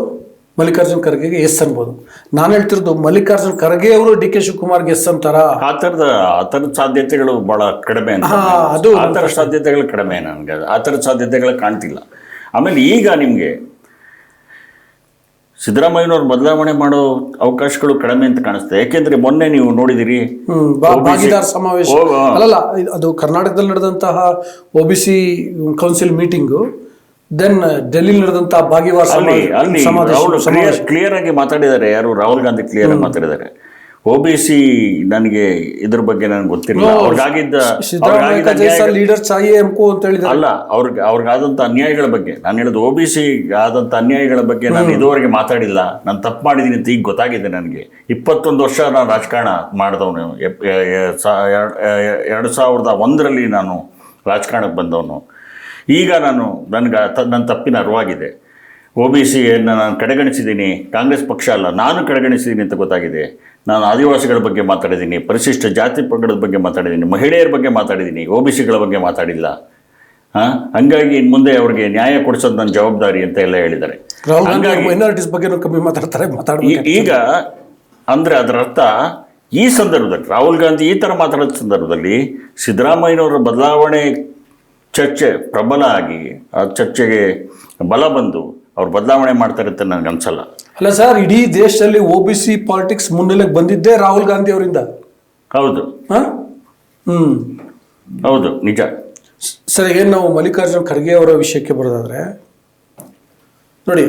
ಮಲ್ಲಿಕಾರ್ಜುನ್ ಖರ್ಗೆಗೆ ಎಸ್ ಅನ್ಬೋದು. ನಾನು ಹೇಳ್ತಿರೋದು ಮಲ್ಲಿಕಾರ್ಜುನ್ ಖರ್ಗೆ ಅವರು ಡಿ ಕೆ ಶಿವಕುಮಾರ್ಗೆ ಎಸ್ ಅಂತಾರ? ಆ ಥರದ ಆ ಥರದ ಸಾಧ್ಯತೆಗಳು ಬಹಳ ಕಡಿಮೆ ಅದು ಆ ಥರ ಸಾಧ್ಯತೆಗಳು ಕಡಿಮೆ ನನಗೆ. ಆ ಥರದ ಸಾಧ್ಯತೆಗಳು ಕಾಣ್ತಿಲ್ಲ. ಆಮೇಲೆ ಈಗ ನಿಮಗೆ ಸಿದ್ದರಾಮಯ್ಯನವ್ರು ಬದಲಾವಣೆ ಮಾಡೋ ಅವಕಾಶಗಳು ಕಡಿಮೆ ಅಂತ ಕಾಣಿಸ್ತದೆ ಯಾಕೆಂದ್ರೆ ಮೊನ್ನೆ ನೀವು ನೋಡಿದಿರಿ ಭಾಗಿದಾರ ಸಮಾವೇಶ. ಅಲ್ಲಲ್ಲ ಅದು ಕರ್ನಾಟಕದಲ್ಲಿ ನಡೆದಂತಹ O B C council meeting then ಡೆಲ್ಲಿಲಿ ನಡೆದಂತಹ ಭಾಗಿವಾರ ಕ್ಲಿಯರ್ ಆಗಿ ಮಾತಾಡಿದ್ದಾರೆ ಯಾರು? ರಾಹುಲ್ ಗಾಂಧಿ ಕ್ಲಿಯರ್ ಆಗಿ ಮಾತಾಡಿದ್ದಾರೆ. ಒ ಬಿ ಸಿ ನನಗೆ ಇದ್ರ ಬಗ್ಗೆ ನನಗೆ ಗೊತ್ತಿಲ್ಲ. ಅವ್ರಿಗಾಗಿದ್ದ ಲೀಡರ್ ಚಾಯಿ ಹಮ್ಕೋ ಅಂತ ಹೇಳಿದ ಅಲ್ಲ ಅವ್ರಿಗೆ ಅವ್ರಿಗಾದಂಥ ಅನ್ಯಾಯಗಳ ಬಗ್ಗೆ. ನಾನು ಹೇಳಿದ ಒ ಬಿ ಸಿ ಆದಂಥ ಅನ್ಯಾಯಗಳ ಬಗ್ಗೆ ನಾನು ಇದುವರೆಗೆ ಮಾತಾಡಿಲ್ಲ. ನಾನು ತಪ್ಪು ಮಾಡಿದ್ದೀನಿ ಅಂತ ಈಗ ಗೊತ್ತಾಗಿದೆ ನನಗೆ. ಇಪ್ಪತ್ತೊಂದು ವರ್ಷ ನಾನು ರಾಜಕಾರಣ ಮಾಡಿದವನು. ಎರಡು ಸಾವಿರದ ಒಂದರಲ್ಲಿ ನಾನು ರಾಜಕಾರಣಕ್ಕೆ ಬಂದವನು. ಈಗ ನಾನು ನನಗೆ ನನ್ನ ತಪ್ಪಿನ ಅರಿವಾಗಿದೆ. ಒ ಬಿ ಸಿಯನ್ನು ನಾನು ಕಡೆಗಣಿಸಿದ್ದೀನಿ ಕಾಂಗ್ರೆಸ್ ಪಕ್ಷ ಅಲ್ಲ ನಾನು ಕಡೆಗಣಿಸಿದ್ದೀನಿ ಅಂತ ಗೊತ್ತಾಗಿದೆ. ನಾನು ಆದಿವಾಸಿಗಳ ಬಗ್ಗೆ ಮಾತಾಡಿದ್ದೀನಿ ಪರಿಶಿಷ್ಟ ಜಾತಿ ಪಂಗಡದ ಬಗ್ಗೆ ಮಾತಾಡಿದ್ದೀನಿ ಮಹಿಳೆಯರ ಬಗ್ಗೆ ಮಾತಾಡಿದ್ದೀನಿ ಒ ಬಿ ಸಿಗಳ ಬಗ್ಗೆ ಮಾತಾಡಿಲ್ಲ. ಹಾಂ ಹಂಗಾಗಿ ಇನ್ನು ಮುಂದೆ ಅವ್ರಿಗೆ ನ್ಯಾಯ ಕೊಡಿಸೋದು ನನ್ನ ಜವಾಬ್ದಾರಿ ಅಂತ ಎಲ್ಲ ಹೇಳಿದ್ದಾರೆ. ಮೈನಾರಿಟೀಸ್ ಬಗ್ಗೆ ಕಮ್ಮಿ ಮಾತಾಡ್ತಾರೆ ಈಗ ಅಂದರೆ ಅದರ ಅರ್ಥ ಈ ಸಂದರ್ಭದಲ್ಲಿ ರಾಹುಲ್ ಗಾಂಧಿ ಈ ಥರ ಮಾತಾಡೋ ಸಂದರ್ಭದಲ್ಲಿ ಸಿದ್ದರಾಮಯ್ಯನವರ ಬದಲಾವಣೆ ಚರ್ಚೆ ಪ್ರಬಲ ಆಗಿ ಆ ಚರ್ಚೆಗೆ ಬಲ ಬಂದು ಅವ್ರು ಬದಲಾವಣೆ ಮಾಡ್ತಾರೆ ಅಂತ ನನಗೆ ಅನ್ಸಲ್ಲ. ಅಲ್ಲ ಸರ್ ಇಡೀ ದೇಶದಲ್ಲಿ ಓ ಬಿ ಸಿ ಪಾಲಿಟಿಕ್ಸ್ ಮುನ್ನೆಲೆಗೆ ಬಂದಿದ್ದೇ ರಾಹುಲ್ ಗಾಂಧಿ ಅವರಿಂದ. ಹೌದು. ಹಾಂ? ಹ್ಞೂ ಹೌದು ನಿಜ. ಸರ್ ಏನು ನಾವು ಮಲ್ಲಿಕಾರ್ಜುನ ಖರ್ಗೆ ಅವರ ವಿಷಯಕ್ಕೆ ಬರೋದಾದ್ರೆ ನೋಡಿ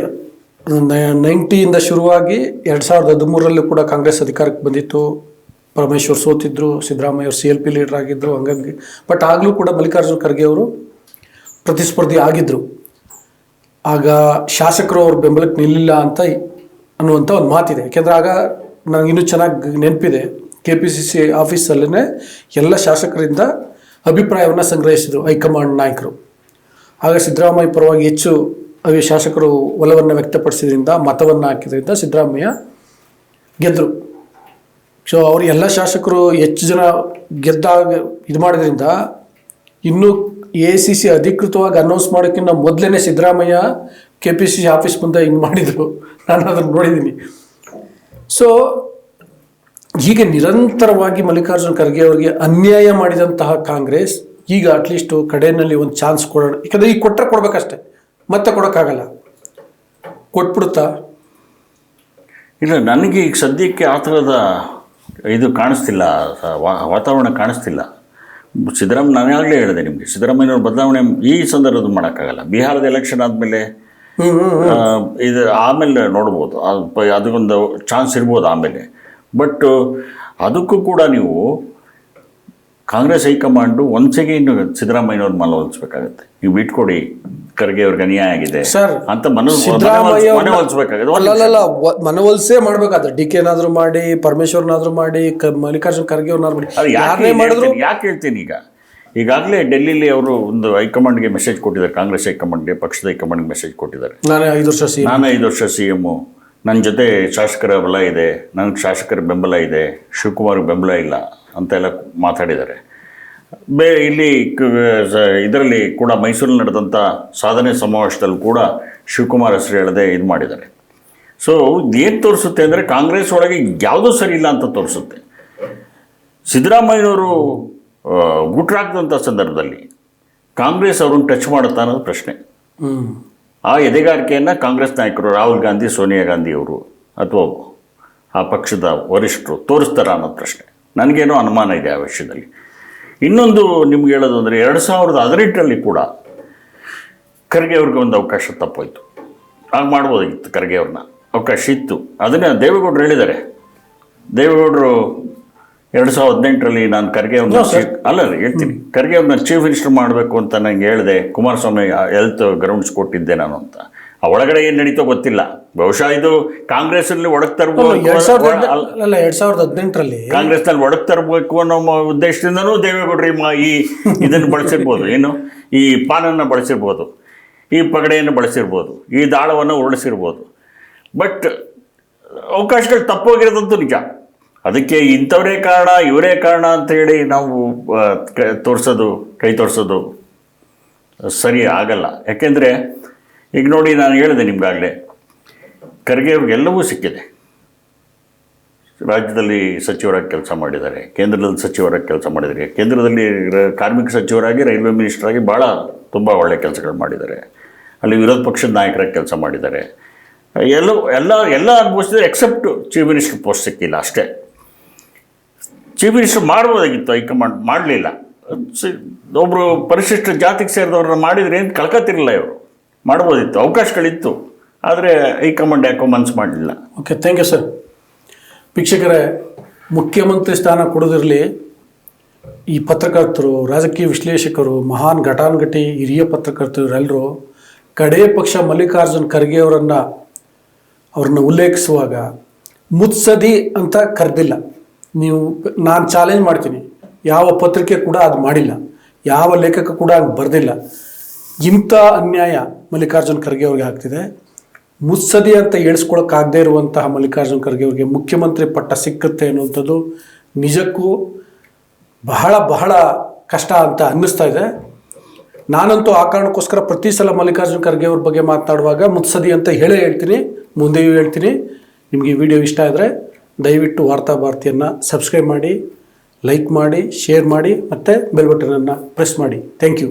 ನೈಂಟಿಯಿಂದ ಶುರುವಾಗಿ ಎರಡು ಸಾವಿರದ ಹದಿಮೂರರಲ್ಲಿ ಕೂಡ ಕಾಂಗ್ರೆಸ್ ಅಧಿಕಾರಕ್ಕೆ ಬಂದಿತ್ತು. ಪರಮೇಶ್ವರ್ ಸೋತಿದ್ರು ಸಿದ್ದರಾಮಯ್ಯ ಅವರು ಸಿ ಎಲ್ ಪಿ ಲೀಡರ್ ಆಗಿದ್ದರು ಹಂಗಾಗಿ. ಬಟ್ ಆಗಲೂ ಕೂಡ ಮಲ್ಲಿಕಾರ್ಜುನ ಖರ್ಗೆ ಅವರು ಪ್ರತಿಸ್ಪರ್ಧಿ ಆಗಿದ್ದರು ಆಗ ಶಾಸಕರು ಅವ್ರ ಬೆಂಬಲಕ್ಕೆ ನಿಲ್ಲಿಲ್ಲ ಅಂತ ಅನ್ನುವಂಥ ಒಂದು ಮಾತಿದೆ. ಯಾಕೆಂದ್ರೆ ಆಗ ನನಗೆ ಇನ್ನೂ ಚೆನ್ನಾಗಿ ನೆನಪಿದೆ. ಕೆ ಪಿ ಸಿ ಸಿ ಆಫೀಸಲ್ಲೇ ಎಲ್ಲ ಶಾಸಕರಿಂದ ಅಭಿಪ್ರಾಯವನ್ನು ಸಂಗ್ರಹಿಸಿದರು ಹೈಕಮಾಂಡ್ ನಾಯಕರು. ಆಗ ಸಿದ್ದರಾಮಯ್ಯ ಪರವಾಗಿ ಹೆಚ್ಚು ಅವಿ ಶಾಸಕರು ಒಲವನ್ನು ವ್ಯಕ್ತಪಡಿಸಿದ್ರಿಂದ, ಮತವನ್ನು ಹಾಕಿದ್ರಿಂದ ಸಿದ್ದರಾಮಯ್ಯ ಗೆದ್ದರು ಸೊ ಅವರು ಎಲ್ಲ ಶಾಸಕರು ಹೆಚ್ಚು ಜನ ಗೆದ್ದಾಗ ಇದು ಮಾಡೋದ್ರಿಂದ ಇನ್ನು ಎ ಸಿ ಸಿ ಅಧಿಕೃತವಾಗಿ ಅನೌನ್ಸ್ ಮಾಡೋಕ್ಕಿಂತ ಮೊದಲೇ Siddaramaiah K P C C office ಮುಂದೆ ಹಿಂಗೆ ಮಾಡಿದರು. ನಾನು ಅದನ್ನು ನೋಡಿದ್ದೀನಿ ಸೊ ಹೀಗೆ ನಿರಂತರವಾಗಿ ಮಲ್ಲಿಕಾರ್ಜುನ ಖರ್ಗೆ ಅವರಿಗೆ ಅನ್ಯಾಯ ಮಾಡಿದಂತಹ ಕಾಂಗ್ರೆಸ್ ಈಗ ಅಟ್ಲೀಸ್ಟು ಕಡೆಯಲ್ಲಿ ಒಂದು ಚಾನ್ಸ್ ಕೊಡೋಣ. ಯಾಕಂದರೆ ಈಗ ಕೊಟ್ಟರೆ ಕೊಡಬೇಕಷ್ಟೆ. ಮತ್ತೆ ಕೊಡೋಕ್ಕಾಗಲ್ಲ. ಕೊಟ್ಬಿಡುತ್ತಾ? ಇಲ್ಲ, ನನಗೆ ಈಗ ಸದ್ಯಕ್ಕೆ ಆ ಥರದ ಇದು ಕಾಣಿಸ್ತಿಲ್ಲ ವಾತಾವರಣ ಕಾಣಿಸ್ತಿಲ್ಲ. ಸಿದ್ದರಾಮಯ್ಯ ಆಗಲೇ ಹೇಳಿದೆ ನಿಮಗೆ. ಸಿದ್ದರಾಮಯ್ಯನವ್ರ ಬದಲಾವಣೆ ಈ ಸಂದರ್ಭದಲ್ಲಿ ಮಾಡೋಕ್ಕಾಗಲ್ಲ. ಬಿಹಾರದ ಎಲೆಕ್ಷನ್ ಆದಮೇಲೆ ಇದು ಆಮೇಲೆ ನೋಡ್ಬೋದು. ಅದಕ್ಕೊಂದು ಚಾನ್ಸ್ ಇರ್ಬೋದು ಆಮೇಲೆ. ಬಟ್ ಅದಕ್ಕೂ ಕೂಡ ನೀವು ಕಾಂಗ್ರೆಸ್ ಹೈಕಮಾಂಡು ಒಂದ್ಸಗೆ ಇನ್ನು ಸಿದ್ದರಾಮಯ್ಯನವ್ರ ಮನವೊಲಿಸ್ಬೇಕಾಗತ್ತೆ ನೀವು ಬಿಟ್ಕೊಡಿ ಖರ್ಗೆ ಅವ್ರಿಗೆ ಅನ್ಯಾಯ ಆಗಿದೆ ಸರ್, ಅಂತ ಮನವೊಲಿಸ್ಬೇಕಾಗುತ್ತೆ. ಮನವೊಲಿಸೇ ಮಾಡ್ಬೇಕಾದ್ರೆ ಡಿ ಕೆನಾದ್ರೂ ಮಾಡಿ ಪರಮೇಶ್ವರ್ನಾದ್ರೂ ಮಾಡಿ ಕ- ಮಲ್ಲಿಕಾರ್ಜುನ್ ಖರ್ಗೆ ಅವ್ರನ್ನ ಮಾಡಿ. ಯಾರನ್ನೇ ಮಾಡಿದ್ರು ಯಾಕೆ ಹೇಳ್ತೀನಿ ಈಗ? ಈಗಾಗಲೇ ಡೆಲ್ಲಿಲಿ ಅವರು ಒಂದು ಹೈಕಮಾಂಡ್ಗೆ ಮೆಸೇಜ್ ಕೊಟ್ಟಿದ್ದಾರೆ ಕಾಂಗ್ರೆಸ್ ಹೈಕಮಾಂಡ್ಗೆ ಪಕ್ಷದ ಹೈಕಮಾಂಡ್ಗೆ ಮೆಸೇಜ್ ಕೊಟ್ಟಿದ್ದಾರೆ. ನಾನು ಐದು ವರ್ಷ ಸಿ ನಾನು ಐದು ವರ್ಷ ಸಿ ಎಮ್ಮು ನನ್ನ ಜೊತೆ ಶಾಸಕರ ಬಲ ಇದೆ ನನಗೆ ಶಾಸಕರ ಬೆಂಬಲ ಇದೆ ಶಿವಕುಮಾರ್ ಬೆಂಬಲ ಇಲ್ಲ ಅಂತೆಲ್ಲ ಮಾತಾಡಿದ್ದಾರೆ. ಬೇ, ಇಲ್ಲಿ ಇದರಲ್ಲಿ ಕೂಡ ಮೈಸೂರಲ್ಲಿ ನಡೆದಂಥ ಸಾಧನೆ ಸಮಾವೇಶದಲ್ಲಿ ಕೂಡ ಶಿವಕುಮಾರ್ ಹೆಸರು ಹೇಳದೆ ಇದು ಮಾಡಿದ್ದಾರೆ. ಸೊ ಏನು ತೋರಿಸುತ್ತೆ ಅಂದರೆ ಕಾಂಗ್ರೆಸ್ ಒಳಗೆ ಯಾವುದೂ ಸರಿ ಇಲ್ಲ ಅಂತ ತೋರಿಸುತ್ತೆ. ಸಿದ್ದರಾಮಯ್ಯನವರು ಗುಟ್ರಾಗ್ದಂಥ ಸಂದರ್ಭದಲ್ಲಿ ಕಾಂಗ್ರೆಸ್ ಅವ್ರನ್ನ ಟಚ್ ಮಾಡುತ್ತಾ ಅನ್ನೋದು ಪ್ರಶ್ನೆ. ಆ ಎದೆಗಾರಿಕೆಯನ್ನು ಕಾಂಗ್ರೆಸ್ ನಾಯಕರು ರಾಹುಲ್ ಗಾಂಧಿ, ಸೋನಿಯಾ ಗಾಂಧಿಯವರು ಅಥವಾ ಆ ಪಕ್ಷದ ವರಿಷ್ಠರು ತೋರಿಸ್ತಾರ ಅನ್ನೋ ಪ್ರಶ್ನೆ. ನನಗೇನೋ ಅನುಮಾನ ಇದೆ ಆ ವಿಷಯದಲ್ಲಿ. ಇನ್ನೊಂದು ನಿಮ್ಗೆ ಹೇಳೋದು ಅಂದರೆ ಎರಡು ಸಾವಿರದ ಹದಿನೆಂಟರಲ್ಲಿ ಕೂಡ ಖರ್ಗೆ ಅವ್ರಿಗೆ ಒಂದು ಅವಕಾಶ ತಪ್ಪೋಯ್ತು. ಆಗ ಮಾಡ್ಬೋದಾಗಿತ್ತು ಖರ್ಗೆ ಅವ್ರನ್ನ. ಅವಕಾಶ ಇತ್ತು. ಅದನ್ನು ದೇವೇಗೌಡರು ಹೇಳಿದ್ದಾರೆ. ದೇವೇಗೌಡರು ಎರಡು ಸಾವಿರದ ಹದಿನೆಂಟರಲ್ಲಿ ನಾನು ಖರ್ಗೆ ಅವ್ರನ್ನ ಅಲ್ಲ ಅಲ್ಲ, ಹೇಳ್ತೀನಿ. ಖರ್ಗೆ ಅವ್ರನ್ನ ಚೀಫ್ ಮಿನಿಸ್ಟರ್ ಮಾಡಬೇಕು ಅಂತ ನಂಗೆ ಹೇಳಿದೆ. ಕುಮಾರಸ್ವಾಮಿ ಹೆಲ್ತ್ ಗ್ರೌಂಡ್ಸ್ ಕೊಟ್ಟಿದ್ದೆ ನಾನು ಅಂತ. ಆ ಒಳಗಡೆ ಏನು ನಡೀತೋ ಗೊತ್ತಿಲ್ಲ. ಬಹುಶಃ ಇದು ಕಾಂಗ್ರೆಸ್ನಲ್ಲಿ ಒಡಕ್ ತರಬಹುದು ಎರಡ್ ಸಾವಿರದ ಹದಿನೆಂಟರಲ್ಲಿ ಕಾಂಗ್ರೆಸ್ನಲ್ಲಿ ಒಳಗೆ ತರಬೇಕು ಅನ್ನೋ ಉದ್ದೇಶದಿಂದನೂ ದೇವೇಗೌಡರು ಈ ಇದನ್ನು ಬಳಸಿರ್ಬೋದು. ಏನು? ಈ ಪಾನನ್ನು ಬಳಸಿರ್ಬೋದು. ಈ ಪಗಡೆಯನ್ನು ಬಳಸಿರ್ಬೋದು. ಈ ದಾಳವನ್ನು ಉರುಳಿಸಿರ್ಬೋದು. ಬಟ್ ಅವಕಾಶಗಳು ತಪ್ಪೋಗಿರೋದಂತೂ ನಿಜ. ಅದಕ್ಕೆ ಇಂಥವರೇ ಕಾರಣ, ಇವರೇ ಕಾರಣ ಅಂತ ಹೇಳಿ ನಾವು ತೋರಿಸೋದು, ಕೈ ತೋರಿಸೋದು ಸರಿ ಆಗಲ್ಲ. ಯಾಕೆಂದರೆ, ಈಗ ನೋಡಿ ನಾನು ಹೇಳಿದೆ ನಿಮ್ಗಾಗಲೇ, ಖರ್ಗೆ ಅವ್ರಿಗೆಲ್ಲವೂ ಸಿಕ್ಕಿದೆ. ರಾಜ್ಯದಲ್ಲಿ ಸಚಿವರಾಗಿ ಕೆಲಸ ಮಾಡಿದ್ದಾರೆ, ಕೇಂದ್ರದಲ್ಲಿ ಸಚಿವರಾಗಿ ಕೆಲಸ ಮಾಡಿದ್ದಾರೆ. ಕೇಂದ್ರದಲ್ಲಿ ಕಾರ್ಮಿಕ ಸಚಿವರಾಗಿ, ರೈಲ್ವೆ ಮಿನಿಸ್ಟರಾಗಿ ಭಾಳ ತುಂಬ ಒಳ್ಳೆ ಕೆಲಸಗಳು ಮಾಡಿದ್ದಾರೆ. ಅಲ್ಲಿ ವಿರೋಧ ಪಕ್ಷದ ನಾಯಕರಾಗಿ ಕೆಲಸ ಮಾಡಿದ್ದಾರೆ. ಎಲ್ಲ ಎಲ್ಲ ಎಲ್ಲ ಅನುಭವಿಸಿದ್ರೆ ಎಕ್ಸೆಪ್ಟ್ ಚೀಫ್ ಮಿನಿಸ್ಟರ್ ಪೋಸ್ಟ್ ಸಿಕ್ಕಿಲ್ಲ ಅಷ್ಟೇ. ಚೀಫ್ ಮಿನಿಸ್ಟರ್ ಮಾಡ್ಬೋದಾಗಿತ್ತು ಹೈಕಮಾಂಡ್, ಮಾಡಲಿಲ್ಲ. ಒಬ್ಬರು ಪರಿಶಿಷ್ಟ ಜಾತಿಗೆ ಸೇರಿದವ್ರನ್ನ ಮಾಡಿದ್ರೆ ಏನು ಕಳ್ಕೊತಿರಲಿಲ್ಲ ಇವರು. ಮಾಡ್ಬೋದಿತ್ತು, ಅವಕಾಶಗಳಿತ್ತು. ಆದರೆ ಹೈಕಮಾಂಡ್ ಯಾಕೋ ಮನ್ಸು ಮಾಡಲಿಲ್ಲ. ಓಕೆ ಥ್ಯಾಂಕ್ ಯು ಸರ್ ವೀಕ್ಷಕರೇ, ಮುಖ್ಯಮಂತ್ರಿ ಸ್ಥಾನ ಕೊಡೋದಿರಲಿ ಈ ಪತ್ರಕರ್ತರು, ರಾಜಕೀಯ ವಿಶ್ಲೇಷಕರು, ಮಹಾನ್ ಘಟಾನುಘಟಿ ಹಿರಿಯ ಪತ್ರಕರ್ತರು ಇವರೆಲ್ಲರೂ ಕಡೇ ಪಕ್ಷ ಮಲ್ಲಿಕಾರ್ಜುನ್ ಖರ್ಗೆ ಅವರನ್ನು, ಅವ್ರನ್ನ ಉಲ್ಲೇಖಿಸುವಾಗ ಮುತ್ಸದಿ ಅಂತ ಕರೆದಿಲ್ಲ. ನೀವು ನಾನು ಚಾಲೆಂಜ್ ಮಾಡ್ತೀನಿ. ಯಾವ ಪತ್ರಿಕೆ ಕೂಡ ಅದು ಮಾಡಿಲ್ಲ. ಯಾವ ಲೇಖಕ ಕೂಡ ಅದು ಬರೆದಿಲ್ಲ. ಇಂಥ ಅನ್ಯಾಯ ಮಲ್ಲಿಕಾರ್ಜುನ್ ಖರ್ಗೆ ಅವ್ರಿಗೆ ಆಗ್ತಿದೆ. ಮುತ್ಸದಿ ಅಂತ ಹೇಳಿಸ್ಕೊಳಕ್ಕಾಗದೇ ಇರುವಂತಹ ಮಲ್ಲಿಕಾರ್ಜುನ್ ಖರ್ಗೆ ಅವರಿಗೆ ಮುಖ್ಯಮಂತ್ರಿ ಪಟ್ಟ ಸಿಕ್ಕುತ್ತೆ ಅನ್ನುವಂಥದ್ದು ನಿಜಕ್ಕೂ ಬಹಳ ಬಹಳ ಕಷ್ಟ ಅಂತ ಅನ್ನಿಸ್ತಾ ಇದೆ. ನಾನಂತೂ ಆ ಕಾರಣಕ್ಕೋಸ್ಕರ ಪ್ರತಿ ಸಲ ಮಲ್ಲಿಕಾರ್ಜುನ್ ಖರ್ಗೆ ಅವ್ರ ಬಗ್ಗೆ ಮಾತನಾಡುವಾಗ ಮುತ್ಸದಿ ಅಂತ ಹೇಳೇ ಹೇಳ್ತೀನಿ, ಮುಂದೆಯೂ ಹೇಳ್ತೀನಿ. ನಿಮಗೆ ಈ ವಿಡಿಯೋ ಇಷ್ಟ ಆದರೆ ದಯವಿಟ್ಟು ವಾರ್ತಾ ಭಾರತಿಯನ್ನು ಸಬ್ಸ್ಕ್ರೈಬ್ ಮಾಡಿ ಲೈಕ್ ಮಾಡಿ ಶೇರ್ ಮಾಡಿ, ಮತ್ತು ಬೆಲ್ ಬಟನನ್ನು ಪ್ರೆಸ್ ಮಾಡಿ. Thank you